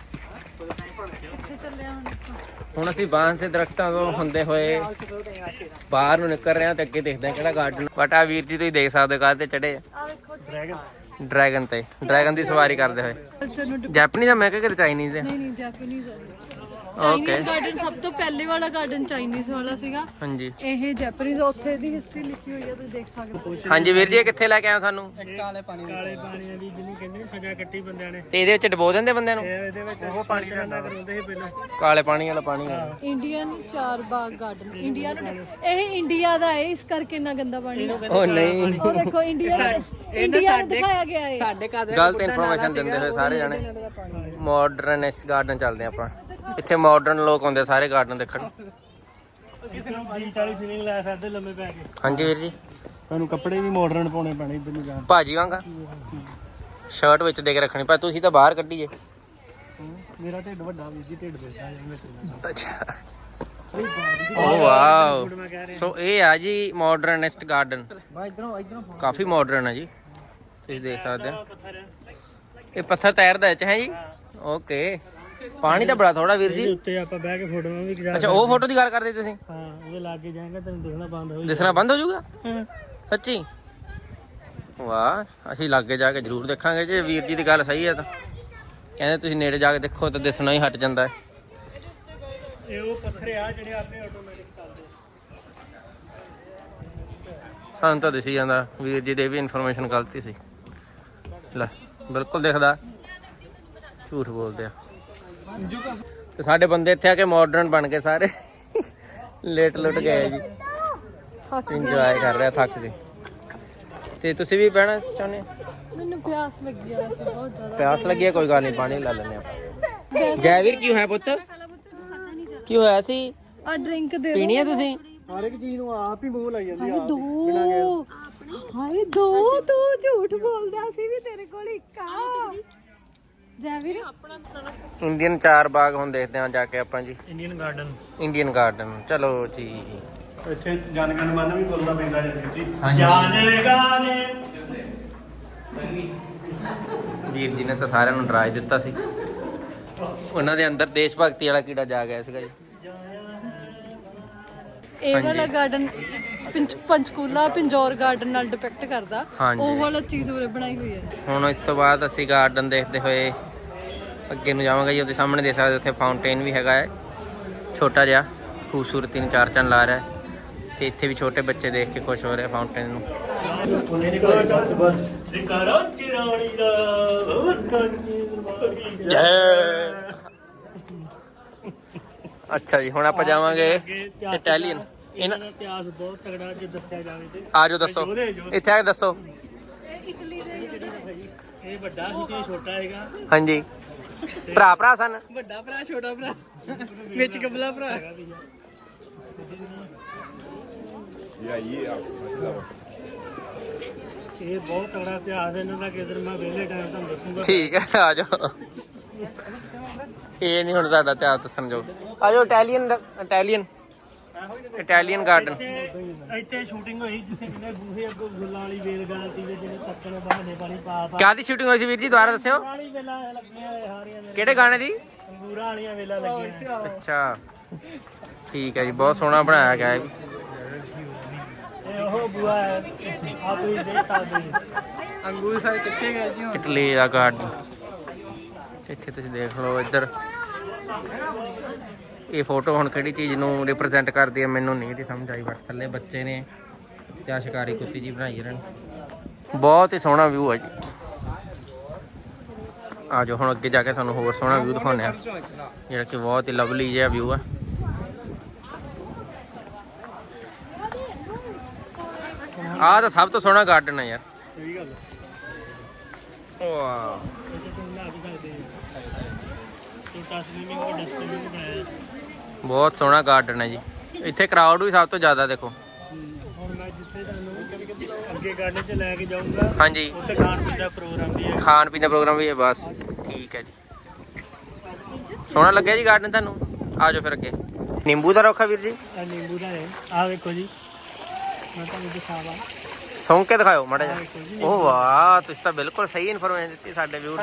ਕਿੱਥੇ ਚੱਲੇ ਹੁਣ ਆਪਾਂ? ਹੁਣ ਅਸੀਂ ਬਾਂਸ ਦੇ ਦਰਖਤਾਂ ਤੋਂ ਹੁੰਦੇ ਹੋਏ ਬਾਹਰ ਨੂੰ ਨਿਕਲ ਰਹੇ ਹਾਂ ਤੇ ਅੱਗੇ ਦੇਖਦੇ ਹਾਂ ਕਿਹੜਾ ਗਾਰਡਨ ਬਟ ਆ ਵੀਰ ਜੀ ਤੁਸੀਂ ਦੇਖ ਸਕਦੇ ਹੋ ਕਾਹ ਤੇ ਚੜੇ ਆ। ਵੇਖੋ ਡਰੈਗਨ ਤੇ। ਡਰੈਗਨ ਦੀ ਸਵਾਰੀ ਕਰਦੇ ਹੋਏ। ਕਲਚਰ ਨੂੰ ਜੈਪਨੀਜ਼ ਆ? ਮੈਂ ਕਿਹਾ ਕਿ ਚਾਈਨੀਜ਼ ਹੈ ਨਹੀਂ ਨਹੀਂ ਜੈਪਨੀਜ਼ ਚਾਈਨੀਜ਼ ਗਾਰਡਨ ਸਭ ਤੋਂ ਪਹਿਲੇ ਵਾਲਾ ਗਾਰਡਨ ਚਾਈਨੀਜ਼ ਵਾਲਾ ਸੀਗਾ। ਹਾਂਜੀ। ਇਹ ਜੈਪਨੀਜ਼ ਉੱਥੇ ਦੀ ਹਿਸਟਰੀ ਲਿਖੀ ਹੋਈ ਹੈ ਤੁਸੀਂ ਦੇਖ ਸਕਦੇ ਹੋ। ਹਾਂਜੀ ਵੀਰ ਜੀ ਇਹ ਕਿੱਥੇ ਲੈ ਕੇ ਆਏ ਹੋ ਸਾਨੂੰ? ਕਾਲੇ ਪਾਣੀਆਂ ਦੀ ਜਿਹਨੂੰ ਕਹਿੰਦੇ ਨੇ ਸਜ਼ਾ ਕੱਟੀ ਬੰਦਿਆਂ ਨੇ। ਤੇ ਇਹਦੇ ਵਿੱਚ ਡਬੋ ਦਿੰਦੇ ਬੰਦਿਆਂ ਨੂੰ? ਇਹ ਇਹਦੇ ਵਿੱਚ ਉਹ ਪਾਣੀ ਜਾਂਦਾ ਕਰਾਉਂਦੇ ਸੀ ਪਹਿਲਾਂ। ਕਾਲੇ ਪਾਣੀ ਵਾਲਾ ਪਾਣੀ ਆ। ਇੰਡੀਅਨ ਚਾਰ ਬਾਗ ਗਾਰਡਨ ਇੰਡੀਆ ਨੂੰ ਇਹ ਇੰਡੀਆ ਦਾ ਹੈ ਇਸ ਕਰਕੇ ਇੰਨਾ ਗੰਦਾ ਪਾਣੀ ਉਹ ਨਹੀਂ। ਉਹ ਦੇਖੋ ਇੰਡੀਆ ਇੰਡੀਆ ਨੂੰ ਦਿਖਾਇਆ ਗਿਆ ਹੈ ਸਾਡੇ ਘਰ ਗਲਤ ਇਨਫੋਰਮੇਸ਼ਨ ਦਿੰਦੇ ਹੋਏ ਸਾਰੇ ਜਾਣੇ। ਮਾਡਰਨਿਸਟ ਗਾਰਡਨ ਚੱਲਦੇ ਆਪਾਂ। ਇੱਥੇ ਮਾਡਰਨ ਲੋਕ ਆਉਂਦੇ ਸਾਰੇ ਗਾਰਡਨ ਦੇਖਣ। ਕਿਸੇ ਨੂੰ 20 40 ਫੀਲਿੰਗ ਲੈ ਸਕਦੇ ਲੰਮੇ ਪੈ ਕੇ। ਹਾਂਜੀ ਵੀਰ ਜੀ। ਤੁਹਾਨੂੰ ਕੱਪੜੇ ਵੀ ਮਾਡਰਨ ਪਾਉਣੇ ਪੈਣੇ ਇੱਧਰ ਨੂੰ ਜਾਣ। ਭਾਜੀ ਵਾਂਗਾ ਸ਼ਰਟ ਵਿੱਚ ਦੇ ਕੇ ਰੱਖਣੀ ਪਰ ਤੁਸੀਂ ਤਾਂ ਬਾਹਰ ਕੱਢੀ ਜੇ। ਮੇਰਾ ਢਿੱਡ ਵੱਡਾ ਵੀ ਜੀ ਢਿੱਡ ਦੇਖਦਾ ਜਿਵੇਂ ਅੱਛਾ। ਓ ਵਾਓ। ਸੋ ਇਹ ਆ ਜੀ ਮਾਡਰਨਿਸਟ ਗਾਰਡਨ ਕਾਫੀ ਮਾਡਰਨ ਹੈ ਜੀ। ਤੁਸੀਂ ਦੇਖ ਸਕਦੇ ਹੋ। ਪੱਥਰ ਇਹ ਪੱਥਰ ਤੈਰਦਾ ਹੈ ਜੀ? ਓਕੇ ਪਾਣੀ ਤਾਂ ਬੜਾ ਥੋੜਾ ਵੀਰ ਜੀ। ਉੱਤੇ ਆਪਾਂ ਬਹਿ ਕੇ ਫੋਟੋਆਂ ਵੀ ਖਿਚਾ ਅੱਛਾ ਉਹ ਫੋਟੋ ਦੀ ਗੱਲ ਕਰਦੇ ਤੁਸੀਂ? ਹਾਂ ਉਹਦੇ ਲਾਗੇ ਜਾਏਗਾ ਤੈਨੂੰ ਦਿਖਣਾ ਬੰਦ ਹੋ ਦਿਸਣਾ ਬੰਦ ਹੋ ਜਾਊਗਾ? ਜਾਊਗਾ ਸੱਚੀ? ਵਾਹ ਅਸੀਂ ਲਾਗੇ ਜਾ ਕੇ ਜ਼ਰੂਰ ਦੇਖਾਂਗੇ ਜੇ ਵੀਰ ਜੀ ਦੀ ਗੱਲ ਸਹੀ ਹੈ ਤਾਂ। ਕਹਿੰਦੇ ਤੁਸੀਂ ਨੇੜੇ ਜਾ ਕੇ ਦੇਖੋ ਤਾਂ ਦਿਸਣਾ ਹੀ ਹਟ ਜਾਂਦਾ ਹੈ। ਇਹ ਉਹ ਪੱਥਰ ਆ ਜਿਹੜੇ ਆਪੇ ਆਟੋਮੈਟਿਕ ਚੱਲਦੇ ਸਾਨੂੰ ਤਾਂ ਦਿਸੀ ਜਾਂਦਾ ਵੀਰ ਜੀ ਦੇ ਵੀ ਇਨਫੋਰਮੇਸ਼ਨ ਗਲਤੀ ਸੀ। ਲੈ ਬਿਲਕੁਲ ਦਿਖਦਾ। ਝੂਠ ਬੋਲਦੇ ਆ। ਤੇ ਸਾਡੇ ਬੰਦੇ ਇੱਥੇ ਆ ਕੇ ਮਾਡਰਨ ਬਣ ਗਏ ਸਾਰੇ। ਲੇਟ ਲੁੱਟ ਗਏ ਜੀ। ਇੰਜੋਏ ਕਰ ਰਿਹਾ ਥੱਕ ਗਏ ਤੇ ਤੁਸੀਂ ਵੀ ਬਹਿਣਾ ਚਾਹੁੰਦੇ ਹੋ? ਮੈਨੂੰ ਪਿਆਸ ਲੱਗੀ ਆ ਵੈਸੇ ਬਹੁਤ ਜ਼ਿਆਦਾ। ਪਿਆਸ ਲੱਗੀ ਹੈ ਕੋਈ ਗੱਲ ਨਹੀਂ ਪਾਣੀ ਲੈ ਲੈਂਦੇ ਆਪਾਂ ਜੈਵੀਰ ਕੀ ਹੋਇਆ ਪੁੱਤ? ਕੀ ਹੋਇਆ ਸੀ? ਆ ਡਰਿੰਕ ਦੇ ਪੀਣੀ ਹੈ ਤੁਸੀਂ? ਹਰ ਇੱਕ ਚੀਜ਼ ਨੂੰ ਆਪ ਹੀ ਮੂੰਹ ਲਾਈ ਜਾਂਦੀ ਆ ਦੋ। ਹਾਏ ਦੋ ਤੂੰ ਝੂਠ ਬੋਲਦਾ ਸੀ ਵੀ ਤੇਰੇ ਕੋਲ ਇੱਕ ਆ। ਇੰਡੀਅਨ ਚਾਰ ਬਾਗ ਹੁਣ ਦੇਖਦੇ ਹਾਂ ਜਾ ਕੇ ਆਪਾਂ ਜੀ। ਇੰਡੀਅਨ ਗਾਰਡਨ ਇੰਡੀਅਨ ਗਾਰਡਨ ਚਲੋ ਜੀ। ਇੱਥੇ ਜਾਨਗਨ ਮਨ ਵੀ ਬੋਲਣਾ ਪੈਂਦਾ ਜੀ। ਹਾਂਜੀ। ਵੀਰ ਜੀ ਨੇ ਤਾਂ ਸਾਰਿਆਂ ਨੂੰ ਡਰਾ ਹੀ ਦਿੱਤਾ ਸੀ। ਉਹਨਾਂ ਦੇ ਅੰਦਰ ਦੇਸ਼ ਭਗਤੀ ਵਾਲਾ ਕੀੜਾ ਜਾ ਗਿਆ ਸੀਗਾ ਜੀ। ਇਹ ਵਾਲਾ ਗਾਰਡਨ ਪੰਚਕੂਲਾ ਪਿੰਜੌਰ ਗਾਰਡਨ ਨਾਲ ਡਿਪੈਕਟ ਕਰਦਾ। ਉਹ ਵਾਲਾ ਚੀਜ਼ ਉਰੇ ਬਣਾਈ ਹੋਈ ਹੈ। ਹੁਣ ਇਸ ਤੋਂ ਬਾਅਦ ਅਸੀਂ ਗਾਰਡਨ ਦੇਖਦੇ ਹੋਏ ਅੱਗੇ ਨੂੰ ਜਾਵਾਂਗੇ ਜੀ ਉਹਦੇ ਸਾਹਮਣੇ ਦੇਖ ਸਕਦੇ ਉੱਥੇ ਫਾਊਂਟੇਨ ਵੀ ਹੈਗਾ ਹੈ। ਛੋਟਾ ਜਿਹਾ ਖੂਬਸੂਰਤੀ ਨੂੰ ਚਾਰ ਚੰਨ ਲਾ ਰਿਹਾ ਹੈ। ਤੇ ਇੱਥੇ ਵੀ ਛੋਟੇ ਬੱਚੇ ਦੇਖ ਕੇ ਖੁਸ਼ ਹੋ ਰਹੇ ਫਾਊਂਟੇਨ ਨੂੰ ਚਿਰਾਣੀ ਦਾ ਬਹੁਤ ਸੰਜੀ ਅੱਛਾ ਜੀ ਹੁਣ ਆਪਾਂ ਜਾਵਾਂਗੇ ਇਟਾਲੀਅਨ ਇਹਨਾਂ ਦਾ ਇਤਿਹਾਸ ਬਹੁਤ ਤਗੜਾ ਜੇ ਦੱਸਿਆ ਜਾਵੇ ਤੇ। ਆਜੋ ਦੱਸੋ। ਇੱਥੇ ਆ ਕੇ ਦੱਸੋ। ਇਟਲੀ ਦੇ ਇਹ ਵੱਡਾ ਸੀ ਤੇ ਇਹ ਛੋਟਾ ਹੈਗਾ? ਹਾਂਜੀ। ਭਰਾ ਭਰਾ ਸਨ? ਵੱਡਾ ਭਰਾ ਛੋਟਾ ਭਰਾ। ਵਿੱਚ ਕਬਲਾ ਭਰਾ। ਇਹ ਬਹੁਤ ਤਗੜਾ ਇਤਿਹਾਸ ਇਹਨਾਂ ਦਾ ਕਿਧਰ ਮੈਂ ਵਿਹਲੇ ਟਾਈਮ ਤੁਹਾਨੂੰ ਦੱਸੂਗਾ। ਠੀਕ ਹੈ ਆਜੋ ਇਹ ਨਹੀਂ ਹੁਣ ਤੁਹਾਡਾ ਇਤਿਹਾਸ ਦੱਸਣ ਜੋ ਆਜੋ ਇਟਾਲੀਅਨ ਇਟਾਲੀਅਨ ਇਟਾਲੀਅਨ ਗਾਰਡਨ ਇੱਥੇ ਇੱਥੇ ਸ਼ੂਟਿੰਗ ਹੋਈ ਜਿੱਥੇ ਕਿਨੇ ਬੂਹੇ ਅੱਗੋਂ ਗੁੱਲਾਂ ਵਾਲੀ ਵੇਲ ਗਾਲਤੀ ਦੇ ਜਿਹੜੇ ਤੱਕਣ ਬਹਾਨੇ ਪਾਣੀ ਪਾ ਪਾ ਕਾਦੀ ਸ਼ੂਟਿੰਗ ਹੋਈ ਸੀ ਵੀਰ ਜੀ? ਦੁਬਾਰਾ ਦੱਸਿਓ। ਵਾਲੀ ਵੇਲਾ ਲੱਗੀਆਂ ਹੋਏ ਹਾਰੀਆਂ ਦੇ ਕਿਹੜੇ ਗਾਣੇ ਦੀ? ਅੰਗੂਰਾਂ ਵਾਲੀਆਂ ਵੇਲਾ ਲੱਗੀਆਂ। ਅੱਛਾ। ਠੀਕ ਹੈ ਜੀ ਬਹੁਤ ਸੋਹਣਾ ਬਣਾਇਆ ਗਿਆ ਹੈ ਇਹ ਉਹ ਬੂਆ ਹੈ ਆਪ ਵੀ ਦੇਖ ਸਕਦੇ ਹੋ। ਅੰਗੂਰ ਸਾਰੇ ਕਿੱਥੇ ਗਏ ਜੀ ਇਟਲੀ ਦਾ ਗਾਰਡਨ ਇੱਥੇ ਤੁਸੀਂ ਦੇਖ ਲਓ ਇੱਧਰ। ਇਹ ਫੋਟੋ ਹੁਣ ਕਿਹੜੀ ਚੀਜ਼ ਨੂੰ ਰਿਪਰੈਜ਼ੈਂਟ ਕਰਦੀ ਹੈ ਮੈਨੂੰ ਨਹੀਂ ਦੀ ਸਮਝ ਆਈ ਬਟ ਥੱਲੇ ਬੱਚੇ ਨੇ ਤੇ ਸ਼ਿਕਾਰੀ ਕੁੱਤੀ ਜੀ ਬਣਾਈ ਇਹਨਾਂ ਨੇ। ਬਹੁਤ ਹੀ ਸੋਹਣਾ ਵਿਊ ਹੈ ਜੀ। ਆ ਜਾਓ ਹੁਣ ਅੱਗੇ ਜਾ ਕੇ ਤੁਹਾਨੂੰ ਹੋਰ ਸੋਹਣਾ ਵਿਊ ਦਿਖਾਉਂਦੇ ਆ ਜਿਹੜਾ ਕਿ ਬਹੁਤ ਹੀ ਲਵਲੀ ਜਿਹਾ ਵਿਊ ਹੈ ਆਹ ਤਾਂ ਸਭ ਤੋਂ ਸੋਹਣਾ ਗਾਰਡਨ ਹੈ ਯਾਰ। ਸਹੀ ਗੱਲ ਵਾਓ ਇੱਥੇ ਤੁਸੀਂ ਨਹਾ ਵੀ ਸਕਦੇ ਹੋ ਛੋਟਾ ਸਵੀਮਿੰਗ ਵੱਡਾ ਸਵੀਮਿੰਗ ਬਣਾਇਆ। ਬਹੁਤ ਸੋਹਣਾ ਗਾਰਡਨ ਹੈ ਜੀ। ਇੱਥੇ ਕਰਾਊਡ ਵੀ ਸਭ ਤੋਂ ਜ਼ਿਆਦਾ ਦੇਖੋ। ਹੁਣ ਮੈਂ ਜਿੱਥੇ ਤੁਹਾਨੂੰ ਅੱਗੇ ਗਾਰਡਨ 'ਚ ਲੈ ਕੇ ਜਾਊਂਗਾ। ਹਾਂਜੀ। ਉੱਥੇ ਖਾਣ ਪੀਣ ਦਾ ਪ੍ਰੋਗਰਾਮ ਵੀ ਹੈ। ਖਾਣ ਪੀਣ ਦਾ ਪ੍ਰੋਗਰਾਮ ਵੀ ਹੈ ਬਸ। ਠੀਕ ਹੈ ਜੀ। ਸੋਹਣਾ ਲੱਗਿਆ ਜੀ ਗਾਰਡਨ ਤੁਹਾਨੂੰ? ਆ ਜਾਓ ਫਿਰ ਅੱਗੇ। ਨਿੰਬੂ ਦਾ ਰੁੱਖ ਆ ਵੀਰ ਜੀ। ਆ ਨਿੰਬੂ ਦਾ ਹੈ। ਆ ਵੇਖੋ ਜੀ। ਮੈਂ ਤੁਹਾਨੂੰ ਦਿਖਾਵਾਂ। ਸੌਂ ਕੇ ਦਿਖਾਓ ਮਾੜਾ ਜਿਹਾ। ਉਹ ਵਾਹ ਤੁਸੀਂ ਤਾਂ ਬਿਲਕੁਲ ਸਹੀ ਇਨਫੋਰਮੇਸ਼ਨ ਦਿੱਤੀ ਸਾਡੇ ਵਿਊਰ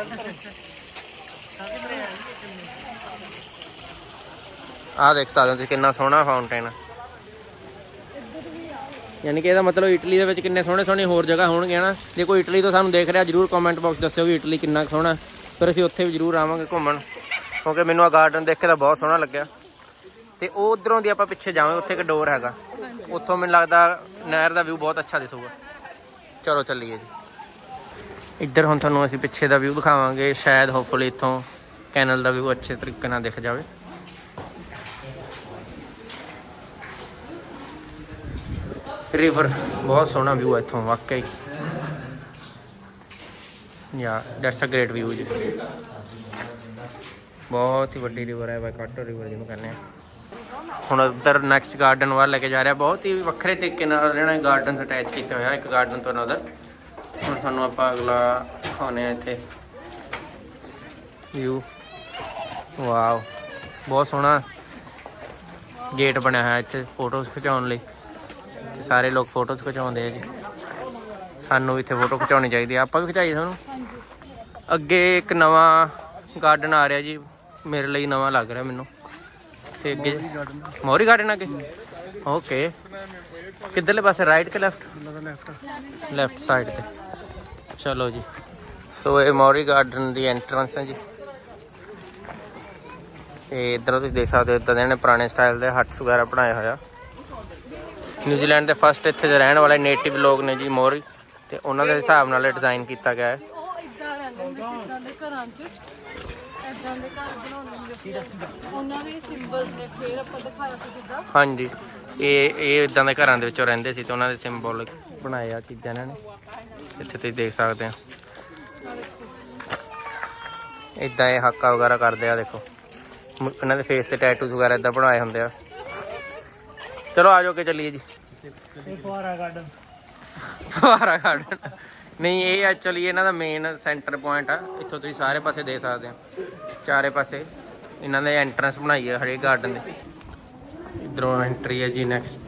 ਆਹ ਦੇਖ ਸਕਦੇ ਹੋ ਤੁਸੀਂ ਕਿੰਨਾ ਸੋਹਣਾ ਫਾਊਂਟੇਨ ਯਾਨੀ ਕਿ ਇਹਦਾ ਮਤਲਬ ਇਟਲੀ ਦੇ ਵਿੱਚ ਕਿੰਨੇ ਸੋਹਣੇ ਸੋਹਣੇ ਹੋਰ ਜਗ੍ਹਾ ਹੋਣਗੇ ਨਾ ਜੇ ਕੋਈ ਇਟਲੀ ਤੋਂ ਸਾਨੂੰ ਦੇਖ ਰਿਹਾ, ਜਰੂਰ ਕਮੈਂਟ ਬਾਕਸ ਦੱਸਿਓ ਵੀ ਇਟਲੀ ਕਿੰਨਾ ਕੁ ਸੋਹਣਾ। ਫਿਰ ਅਸੀਂ ਉੱਥੇ ਵੀ ਜਰੂਰ ਆਵਾਂਗੇ ਘੁੰਮਣ, ਕਿਉਂਕਿ ਮੈਨੂੰ ਆ ਗਾਰਡਨ ਦੇਖ ਕੇ ਤਾਂ ਬਹੁਤ ਸੋਹਣਾ ਲੱਗਿਆ। ਤੇ ਉਹ ਉਧਰੋਂ ਦੀ ਆਪਾਂ ਪਿੱਛੇ ਜਾਵਾਂਗੇ, ਉੱਥੇ ਇੱਕ ਡੋਰ ਹੈਗਾ। ਉੱਥੋਂ ਮੈਨੂੰ ਲੱਗਦਾ ਨਹਿਰ ਦਾ ਵਿਊ ਬਹੁਤ ਅੱਛਾ ਦਿਸੂਗਾ। ਚਲੋ ਚੱਲੀਏ ਜੀ। ਇੱਧਰ ਹੁਣ ਤੁਹਾਨੂੰ ਅਸੀਂ ਪਿੱਛੇ ਦਾ ਵਿਊ ਦਿਖਾਵਾਂਗੇ, ਸ਼ਾਇਦ ਹੋਪਫੁਲੀ ਇੱਥੋਂ ਕੈਨਲ ਦਾ ਵਿਊ ਅੱਛੇ ਤਰੀਕੇ ਨਾਲ ਦਿਖ ਜਾਵੇ। ਰਿਵਰ ਬਹੁਤ ਸੋਹਣਾ ਵਿਊ ਹੈ ਇੱਥੋਂ, ਵਾਕਈ। ਯਾ ਦੈਟਸ ਅ ਗ੍ਰੇਟ ਵਿਊ ਜੀ। ਬਹੁਤ ਹੀ ਵੱਡੀ ਰਿਵਰ ਹੈ ਵਾਈਕਾਟੋ ਰਿਵਰ ਜਿਹਨੂੰ ਕਹਿੰਦੇ ਆ। ਹੁਣ ਉੱਧਰ ਨੈਕਸਟ ਗਾਰਡਨ ਵੱਲ ਲੈ ਕੇ ਜਾ ਰਿਹਾ, ਬਹੁਤ ਹੀ ਵੱਖਰੇ ਤਰੀਕੇ ਨਾਲ ਇਹਨਾਂ ਨੇ ਗਾਰਡਨ ਅਟੈਚ ਕੀਤਾ ਹੋਇਆ ਇੱਕ ਗਾਰਡਨ ਤੋਂ ਅਨਦਰ ਹੁਣ ਤੁਹਾਨੂੰ ਆਪਾਂ ਅਗਲਾ ਦਿਖਾਉਂਦੇ ਆ ਇੱਥੇ। ਵਿਊ ਵਾਓ ਬਹੁਤ ਸੋਹਣਾ ਗੇਟ ਬਣਿਆ ਹੋਇਆ ਇੱਥੇ ਫੋਟੋਜ਼ ਖਿਚਾਉਣ ਲਈ। ਤੇ ਸਾਰੇ ਲੋਕ ਫੋਟੋਜ਼ ਖਿਚਾਉਂਦੇ ਆ ਜੀ। ਸਾਨੂੰ ਵੀ ਇੱਥੇ ਫੋਟੋ ਖਿਚਾਉਣੀ ਚਾਹੀਦੀ ਆ। ਆਪਾਂ ਵੀ ਖਿਚਾਈਏ ਤੁਹਾਨੂੰ? ਅੱਗੇ ਇੱਕ ਨਵਾਂ ਗਾਰਡਨ ਆ ਰਿਹਾ ਜੀ। ਮੇਰੇ ਲਈ ਨਵਾਂ ਲੱਗ ਰਿਹਾ ਮੈਨੂੰ। ਤੇ ਅੱਗੇ ਮੌਰੀ ਗਾਰਡਨ ਅੱਗੇ? ਓਕੇ ਕਿੱਧਰਲੇ ਪਾਸੇ? ਰਾਈਟ ਕਿ ਲੈਫਟ ਲੈਫਟ ਸਾਈਡ ਤੇ। ਚਲੋ ਜੀ। ਸੋ ਇਹ ਮੌਰੀ ਗਾਰਡਨ ਦੀ ਐਂਟਰੈਂਸ ਹੈ ਜੀ। ਤੇ ਇਧਰੋਂ ਤੁਸੀਂ ਦੇਖ ਸਕਦੇ ਹੋ ਇਦਾਂ ਦੇ ਨੇ ਪੁਰਾਣੇ ਸਟਾਈਲ ਦੇ ਹਟਸ ਵਗੈਰਾ ਬਣਾਏ ਹੋਇਆ ਨਿਊਜ਼ੀਲੈਂਡ ਦੇ ਫਸਟ ਇੱਥੇ ਦੇ ਰਹਿਣ ਵਾਲੇ ਨੇਟਿਵ ਲੋਕ ਨੇ ਜੀ ਮੌਰੀ ਤੇ ਉਹਨਾਂ ਦੇ ਹਿਸਾਬ ਨਾਲ ਡਿਜ਼ਾਈਨ ਕੀਤਾ ਗਿਆ ਹੈ। ਉਹ ਇਦਾਂ ਰਹਿੰਦੇ ਹੁੰਦੇ ਸੀ ਇਦਾਂ ਦੇ ਘਰਾਂ 'ਚ? ਇਦਾਂ ਦੇ ਘਰ ਬਣਾਉਂਦੇ ਹੁੰਦੇ ਸੀ ਉਹਨਾਂ ਦੇ ਸਿੰਬਲਸ ਨੇ ਫੇਰ ਆਪਾਂ ਦਿਖਾਇਆ ਸੀ ਜਿੱਦਾਂ ਹਾਂਜੀ ਇਹ ਇਹ ਇਦਾਂ ਦੇ ਘਰਾਂ ਦੇ ਵਿੱਚੋਂ ਰਹਿੰਦੇ ਸੀ ਤੇ ਉਹਨਾਂ ਦੇ ਸਿੰਬੋਲਿਕ ਬਣਾਏ ਆ ਚੀਜ਼ਾਂ ਇਹਨਾਂ ਨੇ। ਇੱਥੇ ਤੁਸੀਂ ਦੇਖ ਸਕਦੇ ਆ ਇਦਾਂ ਇਹ ਹੱਕਾ ਵਗੈਰਾ ਕਰਦੇ ਆ ਦੇਖੋ। ਇਹਨਾਂ ਦੇ ਫੇਸ ਤੇ ਟੈਟੂਜ਼ ਵਗੈਰਾ ਇਦਾਂ ਬਣਾਏ ਹੁੰਦੇ ਆ। ਚਲੋ ਆ ਜਾਓ ਕਿ ਚੱਲੀਏ ਜੀ। ਇਹ ਫੁਆਰਾ ਗਾਰਡਨ। ਫੁਆਰਾ ਗਾਰਡਨ। ਨਹੀਂ ਇਹ ਐਕਚੁਅਲੀ ਇਹਨਾਂ ਦਾ ਮੇਨ ਸੈਂਟਰ ਪੁਆਇੰਟ ਆ। ਇੱਥੋਂ ਤੁਸੀਂ ਸਾਰੇ ਪਾਸੇ ਦੇਖ ਸਕਦੇ ਆ। ਚਾਰੇ ਪਾਸੇ ਇਹਨਾਂ ਨੇ ਐਂਟਰੈਂਸ ਬਣਾਈ ਹੈ ਹਰੇਕ ਗਾਰਡਨ ਦੇ। ਇਧਰੋਂ ਐਂਟਰੀ ਹੈ ਜੀ ਨੈਕਸਟ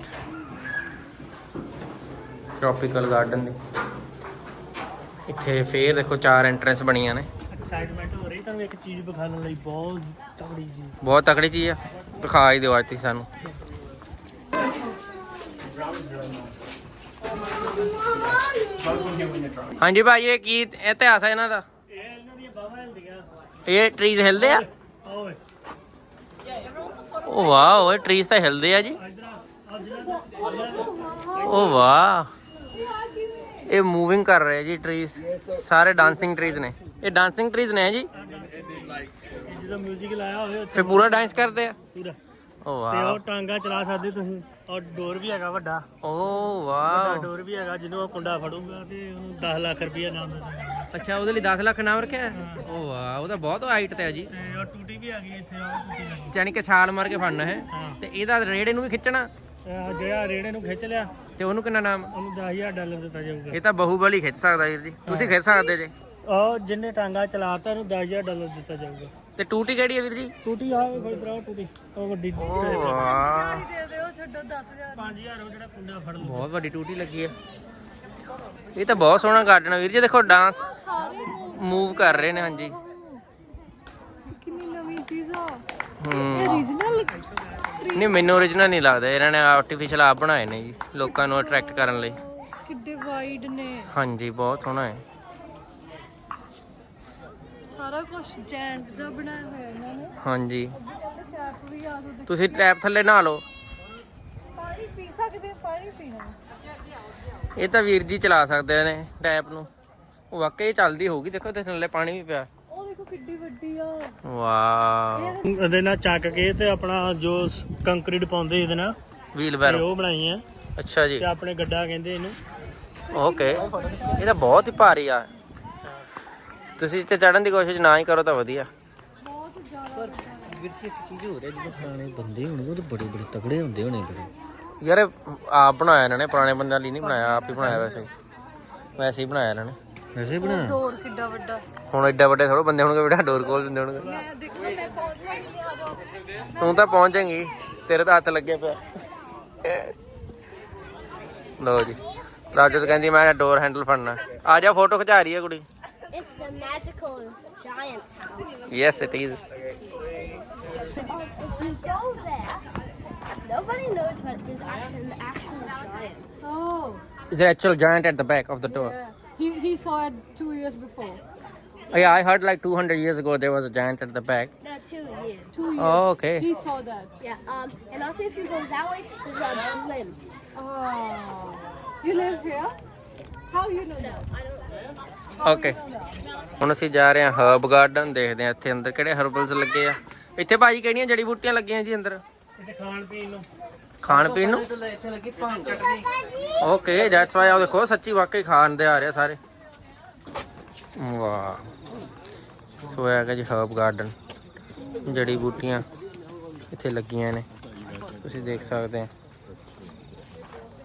ਟ੍ਰੋਪੀਕਲ ਗਾਰਡਨ ਦੀ। ਇੱਥੇ ਫੇਰ ਦੇਖੋ ਚਾਰ ਐਂਟਰੈਂਸ ਬਣੀਆਂ ਨੇ। ਐਕਸਾਈਟਮੈਂਟ ਹੋ ਰਹੀ। ਤੁਹਾਨੂੰ ਇੱਕ ਚੀਜ਼ ਵਿਖਾਉਣ ਲਈ ਬਹੁਤ ਤਗੜੀ ਜੀ ਬਹੁਤ ਤਕੜੀ ਚੀਜ਼ ਆ। ਦਿਖਾ ਹੀ ਦਿਓ ਅੱਜ ਤੁਸੀਂ ਸਾਨੂੰ। ਹਾਂਜੀ ਭਾਈ ਇਹ ਕੀ ਇਤਿਹਾਸ ਹੈ ਇਹਨਾਂ ਦਾ? ਇਹ ਟਰੀਜ਼ ਹਿਲਦੇ ਆ? ਓਏ ਓ ਵਾਓ ਇਹ ਟਰੀਜ਼ ਤਾਂ ਹਿਲਦੇ ਆ ਜੀ। ਓ ਵਾਹ। ਇਹ ਮੂਵਿੰਗ ਕਰ ਰਹੇ ਜੀ ਟਰੀਜ਼ ਸਾਰੇ ਡਾਂਸਿੰਗ ਟਰੀਜ਼ ਨੇ। ਇਹ ਡਾਂਸਿੰਗ ਟਰੀਜ਼ ਨੇ ਜੀ? ਫਿਰ ਪੂਰਾ ਡਾਂਸ ਕਰਦੇ ਆ? ਪੂਰਾ। ਓ ਤੇ ਵਾਹ ਉਹ ਟਾਂਗਾ ਚਲਾ ਸਕਦੇ ਤੁਸੀਂ। ਔਰ ਡੋਰ ਵੀ ਹੈਗਾ ਵੱਡਾ। ਓ ਵੱਡਾ ਵਾਹ ਡੋਰ ਵੀ ਹੈਗਾ ਜਿਹਨੂੰ ਉਹ ਕੁੰਡਾ ਫੜੂਗਾ ਤੇ ਉਹਨੂੰ 10 ਲੱਖ ਰੁਪਏ ਨਾਮ ਮਿਲਦਾ ਅੱਛਾ ਉਹਦੇ ਲਈ 10 ਲੱਖ ਨਾਮ ਰੱਖਿਆ ਹੈ? ਓ ਵਾਹ ਉਹ ਤਾਂ ਬਹੁਤ ਹਾਈਟ ਤੇ ਆ ਜੀ। ਤੇ ਉਹ ਟੂਟੀ ਵੀ ਹੈਗੀ ਇੱਥੇ ਉਹ ਟੂਟੀ ਲੱਗੀ। ਯਾਨੀ ਕਿ ਛਾਲ ਮਾਰ ਕੇ ਫੜਨਾ ਹੈ। ਹਾਂ। ਤੇ ਇਹਦਾ ਰੇੜੇ ਨੂੰ ਵੀ ਖਿੱਚਣਾ? ਆਹ ਜਿਹੜਾ ਰੇੜੇ ਨੂੰ ਖਿੱਚ ਲਿਆ ਤੇ ਉਹਨੂੰ ਕਿੰਨਾ ਨਾਮ? ਉਹਨੂੰ 10000 ਡਾਲਰ ਦਿੱਤਾ ਜਾਊਗਾ। ਇਹ ਤਾਂ ਬਾਹੂਬਲੀ ਖਿੱਚ ਸਕਦਾ ਵੀਰ ਜੀ। ਤੁਸੀਂ ਖਿੱਚ ਸਕਦੇ ਜੇ। ਉਹ ਜਿੰਨੇ ਟਾਂਗਾ ਚਲਾਤਾ ਉਹਨੂੰ 10000 ਡਾਲਰ ਦਿੱਤਾ ਜਾਊਗਾ। ਤੇ ਟੂਟੀ ਕਿਹੜੀ ਹੈ ਵੀਰ ਜੀ? ਟੂਟੀ ਆ ਕੋਈ ਤਰ੍ਹਾਂ ਟੂਟੀ। ਉਹ ਵੱਡੀ ਓ ਵਾਹ ਦੇ ਦਿਓ ਛੱਡੋ 10000 5000 ਉਹ ਜਿਹੜਾ ਕੁੰਡਾ ਫੜ ਲੂ ਬਹੁਤ ਵੱਡੀ ਟੂਟੀ ਲੱਗੀ ਹੈ ਇਹ ਤਾਂ ਬਹੁਤ ਸੋਹਣਾ ਗਾਰਡਨ ਹੈ ਵੀਰ ਜੀ ਦੇਖੋ ਡਾਂਸ ਸਾਰੇ ਮੂਵ ਕਰ ਰਹੇ ਨੇ ਹਾਂਜੀ। ਕਿੰਨੀ ਨਵੀਂ ਚੀਜ਼ ਆ। ਇਹ ਰੀਜਨਲ ਨਹੀਂ ਮੈਨੂੰ origignal ਨਹੀਂ ਲੱਗਦਾ ਇਹਨਾਂ ਨੇ ਆਰਟੀਫੀਸ਼ੀਅਲ ਆਪ ਬਣਾਏ ਨੇ ਜੀ ਲੋਕਾਂ ਨੂੰ ਅਟਰੈਕਟ ਕਰਨ ਲਈ। ਕਿੱਡੇ ਵਾਈਡ ਨੇ। ਹਾਂਜੀ ਬਹੁਤ ਸੋਹਣਾ ਹੈ। ਸਾਰਾ ਕੁਝ ਜੈਂਟ ਜਿਹਾ ਬਣਾਇਆ ਹੋਇਆ ਇਹਨਾਂ ਨੇ। ਹਾਂਜੀ। ਵੀ ਆ ਤੁਸੀਂ ਟੈਪ ਥੱਲੇ ਨਹਾ ਲਓ। ਪਾਣੀ ਪੀ ਸਕਦੇ ਆ, ਪਾਣੀ ਪੀਣਾ ਇਹ ਤਾਂ ਵੀਰ ਜੀ ਚਲਾ ਸਕਦੇ ਨੇ ਟੈਪ ਨੂੰ। ਉਹ ਵਾਕਈ ਚੱਲਦੀ ਹੋਊਗੀ ਦੇਖੋ ਤੇ ਥੱਲੇ ਪਾਣੀ ਵੀ ਪਿਆ। ਉਹ ਦੇਖੋ ਕਿੱਡੀ ਵੱਡੀ ਆ। ਵਾਓ ਉਹਦੇ ਨਾਲ ਚੱਕ ਕੇ ਤੇ ਆਪਣਾ ਜੋ ਕੰਕਰੀਟ ਪਾਉਂਦੇ ਇਹਦੇ ਨਾਲ ਵੀਲ ਤੇ ਬੈਰੋ ਉਹ ਬਣਾਈ ਆ। ਅੱਛਾ ਜੀ। ਤੇ ਆਪਣੇ ਗੱਡਾ ਕਹਿੰਦੇ ਇਹਨੂੰ। ਓਕੇ ਇਹ ਤਾਂ ਬਹੁਤ ਹੀ ਭਾਰੀ ਆ। ਤੁਸੀਂ ਇੱਥੇ ਚੜਨ ਦੀ ਕੋਸ਼ਿਸ਼ ਨਾ ਹੀ ਕਰੋ ਤਾਂ ਵਧੀਆ। ਬਹੁਤ ਜ਼ਿਆਦਾ ਵਿੱਚ ਇੱਕ ਚੀਜ਼ ਹੋ ਰਹੀ ਜਦੋਂ ਪੁਰਾਣੇ ਬੰਦੇ ਹੋਣਗੇ ਉਹ ਤਾਂ ਬੜੇ ਬੜੇ ਤਗੜੇ ਹੁੰਦੇ ਹੋਣੇ ਬੜੇ। ਯਾਰ ਇਹ ਆਪ ਬਣਾਇਆ ਇਹਨਾਂ ਨੇ ਪੁਰਾਣੇ ਬੰਦਿਆਂ ਲਈ ਨਹੀਂ ਬਣਾਇਆ ਆਪ ਹੀ ਬਣਾਇਆ ਵੈਸੇ। ਵੈਸੇ ਹੀ ਬਣਾਇਆ ਇਹਨਾਂ ਨੇ। ਵੈਸੇ ਬਣਾ ਡੋਰ ਕਿੱਡਾ ਵੱਡਾ। ਹੁਣ ਐਡਾ ਵੱਡੇ ਥੋੜਾ ਬੰਦੇ ਹੋਣਗੇ ਬੇਟਾ ਡੋਰ ਖੋਲ ਦਿੰਦੇ ਹੋਣਗੇ। ਮੈਂ ਦੇਖੋ ਮੈਂ ਪਹੁੰਚ ਸਕਦੀ ਆ ਜਾਓ। ਤੂੰ ਤਾਂ ਪਹੁੰਚ ਜਾਏਂਗੀ ਤੇਰੇ ਤਾਂ ਹੱਥ ਲੱਗਿਆ ਪਿਆ। ਲੋ ਜੀ। ਰਾਜੂ ਤਾਂ ਕਹਿੰਦੀ ਮੈਂ ਡੋਰ ਹੈਂਡਲ ਫੜਨਾ। ਆ ਜਾ ਫੋਟੋ ਖਿਚਾ ਰਹੀ ਹੈ ਕੁੜੀ। It's the magical giant's house. Yes, it is. If you go there, nobody knows what there's actually an actual giant. Oh. Is there actual giant at the back of the door? Yeah. He, he saw it two years before. Oh, yeah, I heard like 200 years ago there was a giant at the back. No, two years. Two years. Oh, okay. He saw that. Yeah, um, and also if you go that way, there's a limb. Oh. You live here? How you know? That? I don't know. Okay ਹੁਣ ਅਸੀਂ ਜਾ ਰਹੇ ਹਾਂ herb garden ਦੇਖਦੇ ਹਾਂ ਇੱਥੇ ਅੰਦਰ ਕਿਹੜੇ ਹਰਬਲਸ ਲੱਗੇ ਆ। ਇੱਥੇ ਭਾਜੀ ਕਿਹੜੀਆਂ ਜੜੀ ਬੂਟੀਆਂ ਲੱਗੀਆਂ ਜੀ ਅੰਦਰ? ਇੱਥੇ ਖਾਣ ਪੀਣ ਨੂੰ। ਖਾਣ ਪੀਣ ਨੂੰ? ਇੱਥੇ ਲੱਗੀ ਭੰਗ ਓਕੇ ਦੈਟਸ ਵਾਈ ਆ ਦੇਖੋ ਸੱਚੀ ਵਾਕਈ ਖਾਣ ਦੇ ਆ ਰਹੇ ਆ ਸਾਰੇ। ਵਾਹ। ਸੋ ਇਹ ਹੈਗਾ ਜੀ ਹਰਬ ਗਾਰਡਨ ਜੜੀ ਬੂਟੀਆਂ ਇੱਥੇ ਲੱਗੀਆਂ ਨੇ। ਤੁਸੀਂ ਦੇਖ ਸਕਦੇ ਆ।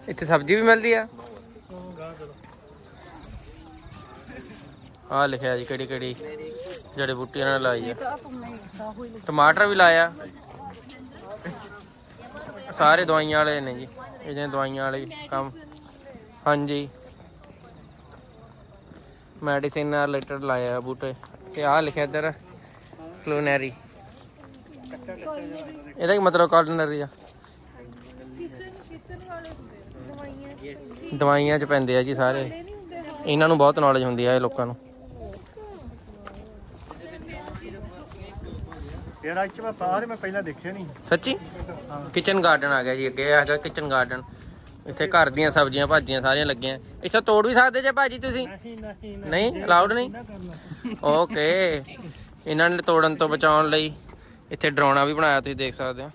ਇੱਥੇ ਸਬਜ਼ੀ ਵੀ ਮਿਲਦੀ ਆ। ਆ ਲਿਖਿਆ ਜੀ ਕਿਹੜੀ ਕਿਹੜੀ ਜੜੀ ਬੂਟੀਆਂ ਨਾਲ ਲਾਈ ਆ। ਟਮਾਟਰ ਵੀ ਲਾਇਆ। ਸਾਰੇ ਦਵਾਈਆਂ ਵਾਲੇ ਨੇ ਜੀ, ਇਹ ਜਿਹੜੇ ਦਵਾਈਆਂ ਵਾਲੇ ਕੰਮ। ਹਾਂਜੀ। ਮੈਡੀਸਿਨ ਨਾਲ ਰਿਲੇਟਡ ਲਾਇਆ ਬੂਟੇ। ਤੇ ਆ ਲਿਖਿਆ ਇੱਧਰ ਕਲੋਨਰੀ ਇਹਦਾ ਕੀ ਮਤਲਬ ਕਾਰਡਨਰੀ ਆ? ਦਵਾਈਆਂ ਚ ਪੈਂਦੇ ਆ ਜੀ ਸਾਰੇ। ਇਹਨਾਂ ਨੂੰ ਬਹੁਤ ਨੌਲੇਜ ਹੁੰਦੀ ਆ ਇਹ ਲੋਕਾਂ ਨੂੰ। ਯਾਰ ਅੱਜ ਮੈਂ ਬਾਹਰ ਮੈਂ ਪਹਿਲਾਂ ਦੇਖਿਆ ਨਹੀਂ। ਸੱਚੀ? ਕਿਚਨ ਗਾਰਡਨ ਆ ਗਿਆ ਜੀ ਅੱਗੇ ਹੈਗਾ ਕਿਚਨ ਗਾਰਡਨ ਇੱਥੇ ਘਰ ਦੀਆਂ ਸਬਜ਼ੀਆਂ ਭਾਜੀਆਂ ਸਾਰੀਆਂ ਲੱਗੀਆਂ। ਇੱਥੇ ਤੋੜ ਵੀ ਸਕਦੇ ਜੇ ਭਾਜੀ ਤੁਸੀਂ? ਨਹੀਂ ਨਹੀਂ ਨਹੀਂ। ਅਲਾਉਡ ਨਹੀਂ? ਓਕੇ ਇਹਨਾਂ ਨੇ ਤੋੜਨ ਤੋਂ ਬਚਾਉਣ ਲਈ ਇੱਥੇ ਡਰਾਉਣਾ ਵੀ ਬਣਾਇਆ ਤੁਸੀਂ ਦੇਖ ਸਕਦੇ ਹੋ।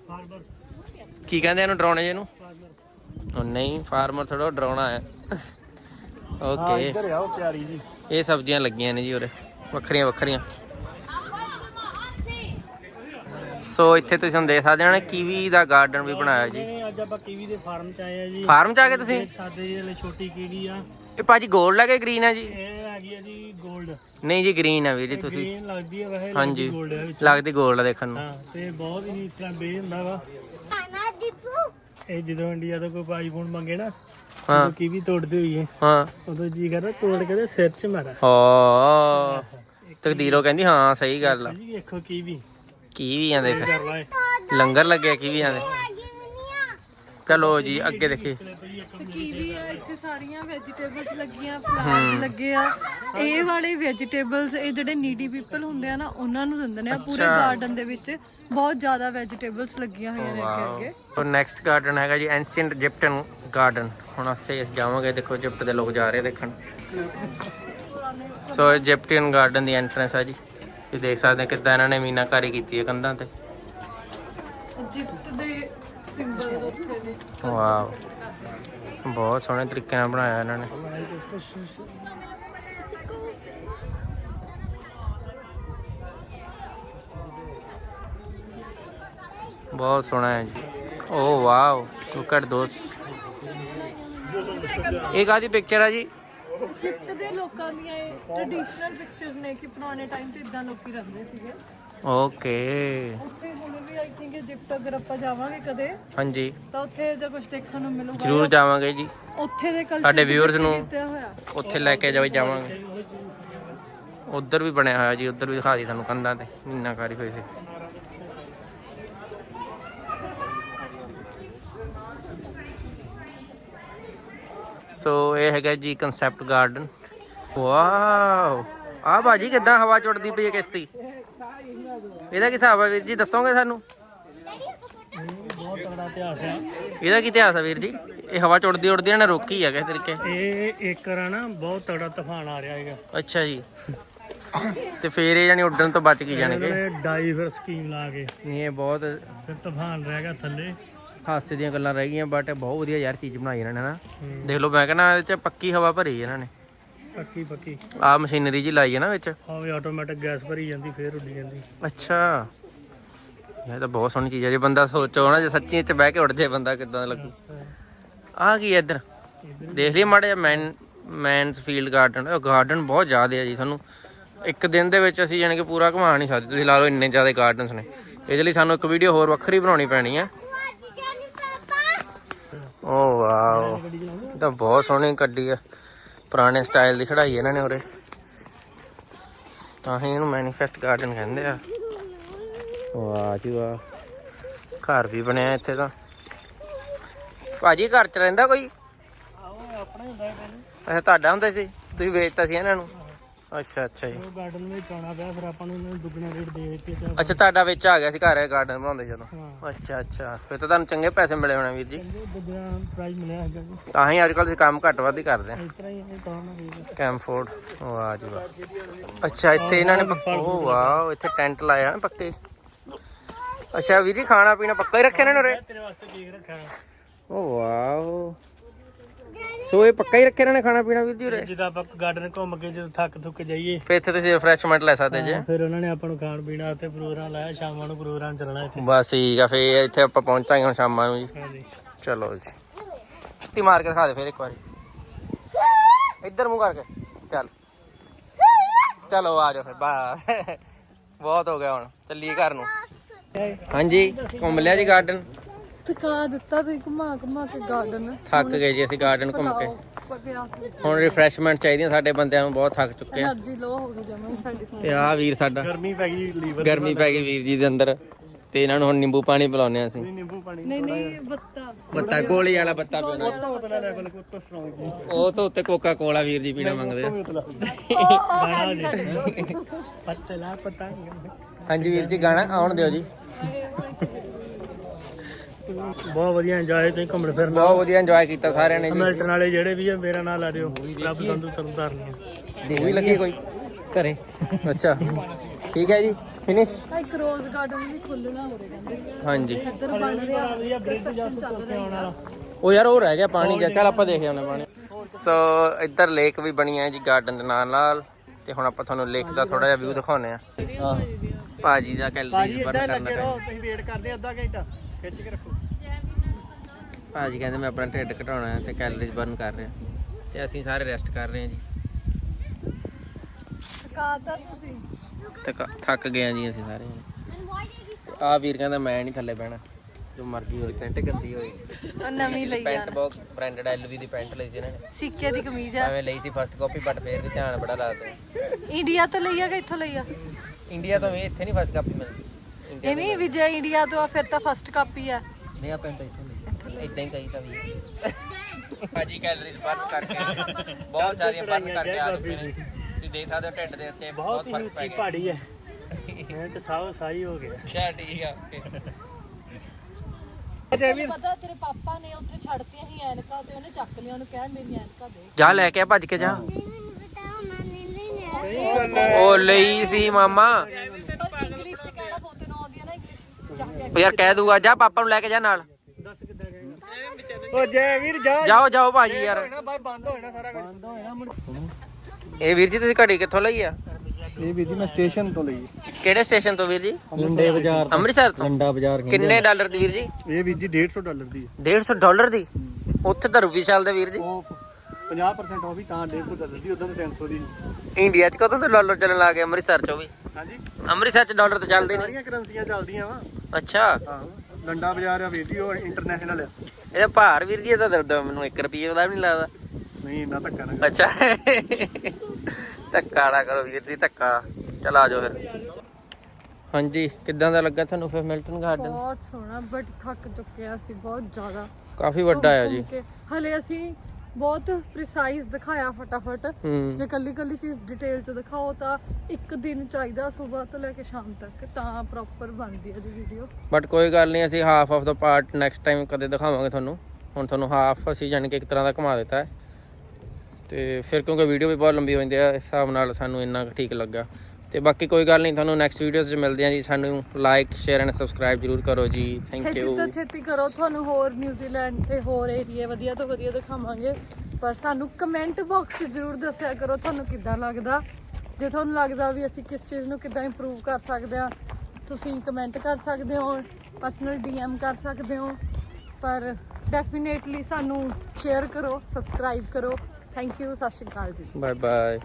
ਕੀ ਕਹਿੰਦੇ ਇਹਨੂੰ ਡਰਾਉਣੇ ਜਿਹਨੂੰ ਉਹ ਨਹੀਂ ਫਾਰਮਰ ਥੋੜਾ ਡਰਾਉਣਾ ਹੈ। ਓਕੇ ਇੱਧਰ ਆਓ ਪਿਆਰੀ ਜੀ। ਇਹ ਸਬਜ਼ੀਆਂ ਲੱਗੀਆਂ ਨੇ ਜੀ ਉਰੇ। ਵੱਖਰੀਆਂ ਵੱਖਰੀਆਂ। ਸੋ ਇੱਥੇ ਤੁਸੀਂ ਹੁਣ ਦੇਖ ਸਕਦੇ ਹੋ ਨਾ ਕੀਵੀ ਦਾ ਗਾਰਡਨ ਵੀ ਬਣਾਇਆ ਜੀ। ਨਹੀਂ ਅੱਜ ਆਪਾਂ ਕੀਵੀ ਦੇ ਫਾਰਮ ਚ ਆਏ ਆ ਜੀ। ਫਾਰਮ ਚ ਆ ਕੇ ਤੁਸੀਂ? ਦੇਖ ਸਕਦੇ ਜੀ ਇਹ ਛੋਟੀ ਕੀਵੀ ਆ। ਇਹ ਭਾਜੀ ਗੋਲਡ ਹੈ ਕਿ ਗ੍ਰੀਨ ਹੈ ਜੀ? ਇਹ ਹੈਗੀ ਆ ਜੀ 골ਡ ਨਹੀਂ ਜੀ ਗ੍ਰੀਨ ਹੈ ਵੀਰ ਜੀ ਤੁਸੀਂ। ਗ੍ਰੀਨ ਲੱਗਦੀ ਹੈ ਵੈਸੇ ਹਾਂਜੀ। 골ਡ ਹੈ ਵਿੱਚ। ਲੱਗਦੀ ਗੋਲਡ ਦੇਖਣ ਨੂੰ। ਹਾਂ ਤੇ ਬਹੁਤ ਹੀ ਇਸ ਤਰ੍ਹਾਂ ਬੇ ਹੁੰਦਾ ਵਾ. ਇਹ ਜਦੋਂ ਇੰਡੀਆ ਤੋਂ ਕੋਈ ਆਈਫੋਨ ਮੰਗੇ ਨਾ ਹਾਂ। ਕੀਵੀ ਤੋੜਦੇ ਹੋਈਏ ਹਾਂ। ਉਦੋਂ ਜੀ ਕਰਦਾ ਤੋੜ ਕੇ ਤੇ ਸਿਰ 'ਚ ਮਾਰਾ। ਓ ਤਕਦੀਰੋ ਕਹਿੰਦੀ ਹਾਂ ਸਹੀ ਗੱਲ ਆ। ਜੀ ਵੇਖੋ ਕੀਵੀ। ਕੀ ਵੀ ਲੰਗਰ ਲੱਗਿਆ ਕੀ ਵੀ ਚਲੋ ਜੀ ਅੱਗੇ ਦੇਖੀ। ਕੀ ਆ ਇੱਥੇ ਸਾਰੀਆਂ ਵੈਜੀਟੇਬਲਸ ਲੱਗੀਆਂ ਫਲਾਵਰਸ ਲੱਗੇ ਆ। ਇਹ ਵਾਲੇ ਵੈਜੀਟੇਬਲਸ ਇਹ ਜਿਹੜੇ ਨੀਡੀ ਪੀਪਲ ਹੁੰਦੇ ਆ ਨਾ ਉਹਨਾਂ ਨੂੰ ਦਿੰਦੇ ਨੇ ਪੂਰੇ ਗਾਰਡਨ ਦੇ ਵਿੱਚ। ਬਹੁਤ ਜ਼ਿਆਦਾ ਵੈਜੀਟੇਬਲਸ ਲੱਗੀਆਂ ਹੋਈਆਂ ਨੇ ਅੱਗੇ ਤੋ ਨੈਕਸਟ ਗਾਰਡਨ ਹੈਗਾ ਜੀ ਐਂਸ਼ੀਅੰਟ ਇਜਿਪਟਨ ਗਾਰਡਨ ਹੁਣ ਅਸੀਂ ਇਸ ਜਾਵਾਂਗੇ ਦੇਖੋ ਇਜਿਪਟ ਦੇ ਲੋਕ ਜਾ ਰਹੇ ਦੇਖਣ। ਸੋ ਇਜਿਪਟੀਅਨ ਗਾਰਡਨ ਦੀ ਐਂਟਰੈਂਸ ਆ ਜੀ। ਤੁਸੀਂ ਦੇਖ ਸਕਦੇ ਹੋ ਕਿੱਦਾਂ ਇਹਨਾਂ ਨੇ ਮੀਨਾਕਾਰੀ ਕੀਤੀ ਹੈ ਕੰਧਾਂ ਤੇ। ਇਜਿਪਟ ਦੇ ਸਿੰਬਲ ਉੱਥੇ ਦੇ। ਵਾਓ ਬਹੁਤ ਸੋਹਣੇ ਤਰੀਕੇ ਨਾਲ ਬਣਾਇਆ ਇਹਨਾਂ ਨੇ। ਬਹੁਤ ਸੋਹਣਾ ਹੈ ਜੀ। Oh wow look at those ਇਹ ਕਾਦੀ ਪਿਕਚਰ ਹੈ ਜੀ? ਇਜਿਪਟ ਦੇ ਲੋਕਾਂ ਦੀਆਂ ਇਹ ਟ੍ਰੈਡੀਸ਼ਨਲ ਪਿਕਚਰਸ ਨੇ ਕਿ ਪੁਰਾਣੇ ਟਾਈਮ ਤੇ ਇਦਾਂ ਲੋਕੀ ਰਹਿੰਦੇ ਸੀਗੇ। ਓਕੇ ਉੱਥੇ ਹੁਣ ਵੀ ਆਈ ਥਿੰਕ ਇਜਿਪਟ ਅਗਰ ਆਪਾਂ ਜਾਵਾਂਗੇ ਕਦੇ ਹਾਂਜੀ। ਤਾਂ ਉੱਥੇ ਜੇ ਕੁਝ ਦੇਖਣ ਨੂੰ ਮਿਲੂਗਾ ਜ਼ਰੂਰ ਜਾਵਾਂਗੇ ਜੀ। ਉੱਥੇ ਦੇ ਕਲਚਰ ਸਾਡੇ viewers ਨੂੰ ਹੋਇਆ। ਉੱਥੇ ਲੈ ਕੇ ਜਾਵੇ ਜਾਵਾਂਗੇ। ਉਧਰ ਵੀ ਬਣਿਆ ਹੋਇਆ ਜੀ ਉਧਰ ਵੀ ਦਿਖਾ ਦੀ ਤੁਹਾਨੂੰ ਕੰਧਾਂ ਤੇ। ਮੀਨਾਕਾਰੀ ਹੋਈ ਸੀ। ਸੋ ਇਹ ਹੈਗਾ ਜੀ ਕਨਸੈਪਟ ਗਾਰਡਨ ਵਾਓ ਆ ਬਾਜੀ ਕਿੱਦਾਂ ਹਵਾ ਚੁੜਦੀ ਪਈ ਹੈ ਕਿਸ਼ਤੀ? ਇਹਦਾ ਕੀ ਹਿਸਾਬ ਹੈ ਵੀਰ ਜੀ? ਦੱਸੋਗੇ ਸਾਨੂੰ? ਬਹੁਤ ਤਗੜਾ ਇਤਿਹਾਸ ਆ ਇਹਦਾ ਕੀ ਇਤਿਹਾਸ ਹੈ ਵੀਰ ਜੀ? ਇਹ ਹਵਾ ਚੁੜਦੀ ਉੜਦੀ ਨੇ ਰੋਕੀ ਹੈ ਕਿਸੇ ਤਰੀਕੇ। ਇਹ ਇੱਕ ਰਾ ਨਾ ਬਹੁਤ ਤਗੜਾ ਤੂਫਾਨ ਆ ਰਿਹਾ ਹੈਗਾ। ਅੱਛਾ ਜੀ। ਤੇ ਫੇਰ ਇਹ ਜਾਨੀ ਉੱਡਣ ਤੋਂ ਬਚ ਗਈ ਜਾਣਗੇ ਡਾਈਵਰ ਸਕੀਮ ਲਾ ਕੇ। ਨਹੀਂ ਇਹ ਬਹੁਤ ਫਿਰ ਤੂਫਾਨ ਰਹਿ ਗਿਆ ਥੱਲੇ। ਹਾਸੇ ਦੀਆਂ ਗੱਲਾਂ ਰਹਿ ਗਈਆਂ ਬਟ ਬਹੁਤ ਵਧੀਆ ਯਾਰ ਚੀਜ਼ ਬਣਾਈ ਇਹਨਾਂ ਨੇ ਨਾ। ਹੂੰ, ਦੇਖ ਲਓ ਮੈਂ ਕਹਿੰਦਾ ਇਹਦੇ ਚ ਪੱਕੀ ਹਵਾ ਭਰੀ ਇਹਨਾਂ ਨੇ। ਪੱਕੀ ਪੱਕੀ। ਆ ਮਸ਼ੀਨਰੀ ਜੀ ਲਾਈ ਹੈ ਨਾ ਵਿੱਚ। ਆਵੇ ਆਟੋਮੈਟਿਕ ਗੈਸ ਭਰੀ ਜਾਂਦੀ ਫੇਰ ਉੱਡੀ ਜਾਂਦੀ। ਅੱਛਾ। ਇਹ ਤਾਂ ਬਹੁਤ ਸੋਹਣੀ ਚੀਜ਼ ਹੈ ਜੇ ਬੰਦਾ ਸੋਚੋ ਨਾ ਜੇ ਸੱਚੀ ਇੱਥੇ ਬਹਿ ਕੇ ਉੱਡ ਜਾਏ ਬੰਦਾ ਕਿਦਾਂ ਲੱਗੂ। ਆ ਕੀ ਹੈ ਇੱਧਰ? ਇੱਧਰ ਦੇਖ ਲਈ ਮਾੜਾ ਜਿਹਾ ਮੈਨ ਮੈਨਸ ਫੀਲਡ ਗਾਰਡਨ ਉਹ ਗਾਰਡਨ ਬਹੁਤ ਜ਼ਿਆਦਾ ਹੈ ਜੀ ਤੁਹਾਨੂੰ ਇੱਕ ਦਿਨ ਦੇ ਵਿੱਚ ਅਸੀਂ ਜਾਣੀ ਕਿ ਪੂਰਾ ਘੁਮਾ ਨਹੀਂ ਸਕਦੇ। ਤੁਸੀਂ ਲਾ ਲਓ ਇੰਨੇ ਜ਼ਿਆਦਾ ਗਾਰਡਨਸ ਨੇ। ਇਹਦੇ ਲਈ ਸਾਨੂੰ ਇੱਕ ਵੀਡੀਓ ਹੋਰ ਵੱਖਰੀ ਬਣਾਉਣੀ ਪੈਣੀ ਹੈ ਓ ਵਾਓ। ਇਹ ਤਾਂ ਬਹੁਤ ਸੋਹਣੀ ਗੱਡੀ ਆ। ਪੁਰਾਣੇ ਸਟਾਈਲ ਦੀ ਖੜਾਈ ਇਹਨਾਂ ਨੇ ਉਰੇ। ਤਾਂ ਹੀ ਇਹਨੂੰ ਮੈਨੀਫੈਸਟ ਗਾਰਡਨ ਕਹਿੰਦੇ ਆ। ਵਾਹ ਜੀ ਵਾਹ। ਘਰ ਵੀ ਬਣਿਆ ਇੱਥੇ ਤਾਂ। ਭਾਜੀ ਘਰ ਚ ਰਹਿੰਦਾ ਕੋਈ? ਆਓ ਆਪਣਾ ਹੁੰਦਾ ਹੈ ਪਹਿਲੇ ਅੱਛਾ ਤੁਹਾਡਾ ਹੁੰਦਾ ਸੀ? ਤੁਸੀਂ ਵੇਚਤਾ ਸੀ ਇਹਨਾਂ ਨੂੰ? ਅੱਛਾ ਅੱਛਾ ਜੀ। ਉਹ ਗਾਰਡਨ ਵਿੱਚ ਆਉਣਾ ਪਿਆ ਫਿਰ ਆਪਾਂ ਨੂੰ ਇਹਨਾਂ ਨੂੰ ਦੁੱਗਣਾ ਰੇਟ ਦੇ ਦਿੱਤੇ ਤੇ ਅੱਛਾ ਤੁਹਾਡਾ ਵਿੱਚ ਆ ਗਿਆ ਸੀ ਘਰ ਇਹ ਗਾਰਡਨ ਬਣਾਉਂਦੇ ਜਦੋਂ। ਹਾਂ। ਅੱਛਾ ਅੱਛਾ। ਫਿਰ ਤਾਂ ਤੁਹਾਨੂੰ ਚੰਗੇ ਪੈਸੇ ਮਿਲੇ ਹੋਣੇ ਵੀਰ ਜੀ। ਕਹਿੰਦੇ ਦੁੱਗਣਾ ਪ੍ਰਾਈਜ਼ ਮਿਲਿਆ ਹੈਗਾ ਜੀ। ਤਾਂ ਹੀ ਅੱਜ ਕੱਲ੍ਹ ਤੁਸੀਂ ਕੰਮ ਘੱਟ ਵੱਧ ਹੀ ਕਰਦੇ ਆ। ਇਸ ਤਰ੍ਹਾਂ ਹੀ ਇਹ ਤਾਂ ਨਾ ਵੀ ਕੈਂਫੋਰਡ ਵਾਹ ਜੀ ਵਾਹ। ਅੱਛਾ ਇੱਥੇ ਇਹਨਾਂ ਨੇ ਪੱਕ- ਓ ਵਾਓ ਇੱਥੇ ਟੈਂਟ ਲਾਇਆ ਨਾ ਪੱਕੇ। ਅੱਛਾ ਵੀਰ ਜੀ ਖਾਣਾ ਪੀਣਾ ਪੱਕਾ ਹੀ ਰੱਖਿਆ ਇਹਨਾਂ ਨੇ ਉਰੇ? ਤੇਰੇ ਵਾਸਤੇ ਕੇਕ ਰੱਖਿਆ। ਓ ਵਾਓ ਸੋ ਇਹ ਪੱਕਾ ਹੀ ਇਹਨਾਂ ਨੇ ਖਾਣਾ ਪੀਣਾ ਵੀਰ ਜੀ ਉਰੇ? ਜਿੱਦਾਂ ਆਪਾਂ ਗਾਰਡਨ ਘੁੰਮ ਕੇ ਜਦੋਂ ਥੱਕ ਥੁੱਕ ਜਾਈਏ। ਫਿਰ ਇੱਥੇ ਤੁਸੀਂ ਰਿਫਰੈਸ਼ਮੈਂਟ ਲੈ ਸਕਦੇ ਜੇ। ਫਿਰ ਉਹਨਾਂ ਨੇ ਆਪਾਂ ਨੂੰ ਖਾਣ ਪੀਣਾ ਤੇ ਪ੍ਰੋਗਰਾਮ ਲਾਇਆ ਸ਼ਾਮਾਂ ਨੂੰ ਪ੍ਰੋਗਰਾਮ ਚੱਲਣਾ ਇੱਥੇ। ਬਸ ਠੀਕ ਆ ਫੇਰ ਇੱਥੇ ਆਪਾਂ ਪਹੁੰਚਾਂਗੇ ਹੁਣ ਸ਼ਾਮਾਂ ਨੂੰ ਜੀ। ਹਾਂਜੀ। ਚਲੋ ਜੀ। ਟੀ ਮਾਰ ਕੇ ਦਿਖਾ ਦੇ ਫੇਰ ਇੱਕ ਵਾਰੀ। ਇੱਧਰ ਮੂੰਹ ਕਰਕੇ। ਚੱਲ। ਚਲੋ ਆ ਜਾਓ ਫਿਰ ਬਸ। ਬਹੁਤ ਹੋ ਗਿਆ ਹੁਣ। ਚੱਲੀਏ ਘਰ ਨੂੰ। ਹਾਂਜੀ ਘੁੰਮ ਲਿਆ ਜੀ ਗਾਰਡਨ ਥਕਾ ਦਿੱਤਾ ਤੁਸੀਂ ਘੁਮਾ ਘੁਮਾ ਕੇ ਗਾਰਡਨ ਥੱਕ ਗਏ ਜੀ ਅਸੀਂ ਗਾਰਡਨ ਘੁੰਮ ਕੇ। ਹੁਣ ਰਿਫਰੈਸ਼ਮੈਂਟ ਚਾਹੀਦੀਆਂ ਸਾਡੇ ਬੰਦਿਆਂ ਨੂੰ ਬਹੁਤ ਥੱਕ ਚੁੱਕੇ ਆ। એનર્ਜੀ ਲੋ ਹੋ ਗਈ ਜਮਾ ਸਾਡੀ ਤੇ ਆ ਵੀਰ ਸਾਡਾ। ਗਰਮੀ ਪੈ ਗਈ ਲੀਵਰ ਗਰਮੀ ਪੈ ਗਈ ਵੀਰ ਜੀ ਦੇ ਅੰਦਰ। ਤੇ ਇਹਨਾਂ ਨੂੰ ਹੁਣ ਨਿੰਬੂ ਪਾਣੀ ਪਿਲਾਉਂਦੇ ਆ ਅਸੀਂ। ਨਿੰਬੂ ਪਾਣੀ ਨਹੀਂ ਨਹੀਂ ਬੱਤਾ। ਬੱਤਾ ਗੋਲੀ ਵਾਲਾ ਬੱਤਾ ਪੀਣਾ। ਉਹ ਤਾਂ ਉਤਲਾ ਲੈਵਲ ਕੋ ਤੋਂ ਸਟਰੋਂਗ ਉਹ ਤਾਂ ਉੱਤੇ ਕੋਕਾ ਕੋਲਾ ਵੀਰ ਜੀ ਪੀਣਾ ਮੰਗਦੇ ਆ। ਪਤਲਾ ਪਤੰਗ ਹਾਂਜੀ ਵੀਰ ਜੀ ਗਾਣਾ ਆਉਣ ਦਿਓ ਜੀ। ਬਹੁਤ ਵਧੀਆ ਇੰਜੋਏ ਤੁਸੀਂ ਘੁੰਮਣ ਫਿਰਨ ਬਹੁਤ ਵਧੀਆ ਇੰਜੋਏ ਕੀਤਾ ਸਾਰਿਆਂ ਨੇ ਜੀ। ਮਿਲਟਨ ਵਾਲੇ ਜਿਹੜੇ ਵੀ ਆ ਮੇਰਾ ਨਾਂ ਲਾ ਦਿਓ। ਰੱਬ ਸੰਧੂ ਤਰਨਤਾਰਨ ਮੂਵੀ ਲੱਗੀ ਕੋਈ? ਘਰੇ। ਅੱਛਾ। ਠੀਕ ਹੈ ਜੀ। ਫਿਨਿਸ਼ ਇੱਕ ਰੋਜ਼ ਗਾਰਡਨ ਵੀ ਖੁੱਲਣਾ ਹੋ ਰਿਹਾ ਕਹਿੰਦੇ। ਹਾਂਜੀ। ਇੱਧਰ ਬਣ ਰਿਹਾ। ਜਾ ਚੱਲ ਰਿਹਾ ਉਹ ਯਾਰ ਉਹ ਰਹਿ ਗਿਆ ਪਾਣੀ ਜਿਹਾ। ਚੱਲ ਆਪਾਂ ਦੇਖ ਆਉਂਦੇ ਪਾਣੀ। ਸੋ ਇੱਧਰ ਲੇਕ ਵੀ ਬਣੀ ਹੈ ਜੀ ਗਾਰਡਨ ਦੇ ਨਾਲ ਨਾਲ। ਤੇ ਹੁਣ ਆਪਾਂ ਤੁਹਾਨੂੰ ਲੇਕ ਦਾ ਥੋੜਾ ਜਿਹਾ ਵਿਊ ਦਿਖਾਉਨੇ ਆ ਭਾਜੀ ਦਾ ਕੈਲਰੀਜ਼ ਬਰਨ ਕਰਨਾ ਪੈਣਾ ਤੁਸੀਂ ਵੇਟ ਕਰਦੇ ਅੱਧਾ ਘੰਟਾ। ਖਿੱਚ ਕੇ ਰੱਖੋ। ਭਾਜੀ ਕਹਿੰਦੇ ਮੈਂ ਆਪਣਾ ਢਿੱਡ ਘਟਾਉਣਾ ਹੈ ਤੇ ਕੈਲਰੀਜ਼ ਬਰਨ ਕਰ ਰਿਹਾ ਤੇ ਅਸੀਂ ਸਾਰੇ ਰੈਸਟ ਕਰ ਰਹੇ ਹਾਂ ਜੀ। ਥਕਾਤਾ ਤੁਸੀਂ? ਥੱਕ ਥੱਕ ਗਏ ਆ ਜੀ ਅਸੀਂ ਸਾਰੇ। ਆ ਵੀਰ ਕਹਿੰਦਾ ਮੈਂ ਨਹੀਂ ਥੱਲੇ ਬਹਿਣਾ। ਜੋ ਮਰਜ਼ੀ ਹੋਵੇ ਪੈਂਟ ਗੰਦੀ ਹੋਏ ਉਹ ਨਵੀਂ ਲਈ ਪੈਂਟ ਬਹੁਤ ਬ੍ਰਾਂਡਡ ਐਲਵੀ ਦੀ ਪੈਂਟ ਲਈ ਸੀ ਇਹਨਾਂ ਨੇ। ਸਿੱਕੇ ਦੀ ਕਮੀਜ਼ ਆ। ਐਵੇਂ ਲਈ ਸੀ ਫਸਟ ਕਾਪੀ ਬਟ ਫੇਰ ਵੀ ਧਿਆਨ ਬੜਾ ਲੱਗਦਾ ਇੰਡੀਆ ਤੋਂ ਲਈ ਆ ਕਿ ਇੱਥੋਂ ਲਈ ਆ? ਇੰਡੀਆ ਤੋਂ ਵੀ ਇੱਥੇ ਨਹੀਂ ਫਸਟ ਕਾਪੀ ਮਿਲਦੀ। ਇੰਡੀਆ ਇਹ ਨਹੀਂ ਵਿਜੇ ਇੰਡੀਆ ਤੋਂ ਆ ਫਿਰ ਤਾਂ ਫਸਟ ਕਾਪੀ ਆ। ਨਹੀਂ ਆ ਪੈਂਟ ਇੱਥੋਂ ਲਈ ਇਦਾਂ ਹੀ ਕਹੀ ਤਾਂ ਵੀ। ਭਾਜੀ ਕੈਲਰੀਜ਼ ਬਰਨ ਕਰਕੇ ਬਹੁਤ ਸਾਰੀਆਂ ਬਰਨ ਕਰਕੇ ਆ ਚੁੱਕੇ ਨੇ। ਤੁਸੀਂ ਦੇਖ ਸਕਦੇ ਹੋ ਢਿੱਡ ਦੇ ਉੱਤੇ ਬਹੁਤ ਫ਼ਰਕ ਪੈ ਗਿਆ। ਪਹਾੜੀ ਹੈ। ਮੈਂ ਤੇ ਸਾਹ ਸਾਈ ਹੋ ਗਿਆ। ਕਿਆ ਠੀਕ ਆ ਪਤਾ ਤੇਰੇ ਪਾਪਾ ਨੇ ਉੱਥੇ ਛੱਡਤੀਆਂ ਸੀ ਐਨਕਾਂ ਤੇ ਉਹਨੇ ਚੱਕ ਲਿਆ ਉਹਨੂੰ ਕਹਿ ਮੇਰੀ ਐਨਕਾਂ ਦੇ। ਜਾ ਲੈ ਕੇ ਆ ਭੱਜ ਕੇ ਜਾ। ਉਹ ਲਈ ਸੀ ਮਾਮਾ। ਪਰ ਇੰਗਲਿਸ਼ ਚ ਕਹਿਣਾ ਪੋਤੇ ਨੂੰ ਆਉਂਦੀ ਆ ਨਾ ਇੰਗਲਿਸ਼ ਜਾ ਕੇ ਉਹ ਯਾਰ ਕਹਿ ਦੂਗਾ ਜਾ ਪਾਪਾ ਨੂੰ ਲੈ ਕੇ ਜਾ ਨਾਲ। ਓ ਜੈ ਵੀਰ ਜਾ। ਜਾਓ ਜਾਓ ਭਾਜੀ ਯਾਰ। ਬਾਈ ਬੰਦ ਹੋ ਜਾਣਾ ਸਾਰਾ ਕੁਝ ਬੰਦ ਹੋ ਜਾਣਾ ਇਹ ਵੀਰ ਜੀ ਤੁਸੀਂ ਘੜੀ ਕਿੱਥੋਂ ਲਈ ਆ? ਇਹ ਵੀਰ ਜੀ ਮੈਂ ਸਟੇਸ਼ਨ ਤੋਂ ਲਈ। ਕਿਹੜੇ ਸਟੇਸ਼ਨ ਤੋਂ ਵੀਰ ਜੀ? ਲੰਡੇ ਬਾਜ਼ਾਰ ਅੰਮ੍ਰਿਤਸਰ ਤੋਂ? ਲੰਡਾ ਬਾਜ਼ਾਰ ਕਿੰਨੇ ਡਾਲਰ ਦੀ ਵੀਰ ਜੀ? ਇਹ ਵੀਰ ਜੀ 150 ਡਾਲਰ ਦੀ 150 ਡਾਲਰ ਦੀ? ਉੱਥੇ ਤਾਂ ਰੁਪਏ ਚੱਲਦੇ ਵੀਰ ਜੀ। ਉਹ 50% ਆਫ ਵੀ ਤਾਂ 150 ਡਾਲਰ ਦੀ ਉਦੋਂ 300 ਦੀ। ਇੰਡੀਆ 'ਚ ਕਦੋਂ ਤੋਂ ਡਾਲਰ ਚੱਲਣ ਲੱਗ ਗਏ ਅੰਮ੍ਰਿਤਸਰ 'ਚੋਂ ਵੀ? ਹਾਂਜੀ। ਅੰਮ੍ਰਿਤਸਰ 'ਚ ਡਾਲਰ ਤਾਂ ਚੱਲਦੇ ਨਹੀਂ। ਸਾਰੀਆਂ ਕਰੰਸੀਆਂ ਚੱਲਦੀਆਂ ਵਾ। ਅੱਛਾ। ਹਾਂ। ਲੰਡਾ ਬਾਜ਼ਾਰ ਆ ਵੀਰ ਜੀ ਉਹ ਇੰਟਰਨੈਸ਼ਨਲ ਆ। ਇਹ ਭਾਰ ਵੀਰ ਜੀ ਇਹ ਤਾਂ ਦਰਦ ਮੈਨੂੰ 1 ਰੁਪਏ ਦਾ ਵੀ ਨਹੀਂ ਲੱਗਦਾ। ਨਹੀਂ ਇੰਨਾ ਧੱਕਾ ਨਾ ਅੱਛਾ। ਧੱਕਾ ਨਾ ਕਰੋ ਵੀਰ ਜੀ ਧੱਕਾ। ਚਲ ਆ ਜਾਓ ਫਿਰ। ਹਾਂਜੀ ਕਿੱਦਾਂ ਦਾ ਲੱਗਾ ਤੁਹਾਨੂੰ ਫਿਰ ਮਿਲਟਨ ਗਾਰਡਨ ਬਹੁਤ ਸੋਹਣਾ ਬਟ ਥੱਕ ਚੁੱਕੇ ਆ ਅਸੀਂ ਬਹੁਤ ਜ਼ਿਆਦਾ। ਕਾਫੀ ਵੱਡਾ ਆ ਜੀ। ਹਲੇ ਅਸੀਂ ਬਹੁਤ ਪ੍ਰੀਸਾਈਜ਼ ਦਿਖਾਇਆ ਫਟਾਫਟ। ਹੂੰ। ਜੇ ਕੱਲੀ ਕੱਲੀ ਚੀਜ਼ ਡਿਟੇਲ ਚ ਦਿਖਾਓ ਤਾਂ ਇੱਕ ਦਿਨ ਚਾਹੀਦਾ ਸਵੇਰ ਤੋਂ ਲੈ ਕੇ ਸ਼ਾਮ ਤੱਕ ਤਾਂ ਪ੍ਰੋਪਰ ਬਣਦੀ ਹੈ ਜੀ ਵੀਡੀਓ ਬਟ ਕੋਈ ਗੱਲ ਨਹੀਂ ਅਸੀਂ ਹਾਫ ਆਫ ਦਾ ਪਾਰਟ ਨੈਕਸਟ ਟਾਈਮ ਕਦੇ ਦਿਖਾਵਾਂਗੇ ਤੁਹਾਨੂੰ। ਹੁਣ ਤੁਹਾਨੂੰ ਹਾਫ ਅਸੀਂ ਜਾਣ ਕੇ ਇੱਕ ਤਰ੍ਹਾਂ ਦਾ ਘੁਮਾ ਦਿੱਤਾ ਹੈ। ਤੇ ਫਿਰ ਕਿਉਂਕਿ ਵੀਡੀਓ ਵੀ ਬਹੁਤ ਲੰਬੀ ਹੋ ਜਾਂਦੀ ਹੈ ਇਸ ਹਿਸਾਬ ਨਾਲ ਸਾਨੂੰ ਇੰਨਾ ਕੁ ਠੀਕ ਲੱਗਾ ਤੇ ਬਾਕੀ ਕੋਈ ਗੱਲ ਨਹੀਂ ਤੁਹਾਨੂੰ ਨੈਕਸਟ ਵੀਡੀਓਜ਼ 'ਚ ਮਿਲਦੇ ਹਾਂ ਜੀ। ਸਾਨੂੰ ਲਾਈਕ ਸ਼ੇਅਰ ਐਂਡ ਸਬਸਕ੍ਰਾਈਬ ਜਰੂਰ ਕਰੋ ਜੀ। ਥੈਂਕ ਛੇਤੀ ਯੂ ਤੋਂ ਛੇਤੀ ਕਰੋ ਤੁਹਾਨੂੰ ਹੋਰ ਨਿਊਜ਼ੀਲੈਂਡ ਤੇ ਹੋਰ ਏਰੀਆ ਵਧੀਆ ਤੋਂ ਵਧੀਆ ਦਿਖਾਵਾਂਗੇ। ਪਰ ਸਾਨੂੰ ਕਮੈਂਟ ਬਾਕਸ 'ਚ ਜਰੂਰ ਦੱਸਿਆ ਕਰੋ ਤੁਹਾਨੂੰ ਕਿੱਦਾਂ ਲੱਗਦਾ? ਜੇ ਤੁਹਾਨੂੰ ਲੱਗਦਾ ਵੀ ਅਸੀਂ ਕਿਸ ਚੀਜ਼ ਨੂੰ ਕਿੱਦਾਂ ਇੰਪਰੂਵ ਕਰ ਸਕਦੇ ਹਾਂ ਤੁਸੀਂ ਕਮੈਂਟ ਕਰ ਸਕਦੇ ਹੋ ਪਰਸਨਲ ਡੀਐਮ ਕਰ ਸਕਦੇ ਹੋ। ਪਰ ਡੈਫੀਨੇਟਲੀ ਸਾਨੂੰ ਸ਼ੇਅਰ ਕਰੋ ਸਬਸਕ੍ਰਾਈਬ ਕਰੋ। ਥੈਂਕ ਯੂ ਸਤਿ ਸ਼੍ਰੀ ਅਕਾਲ ਜੀ। Bye bye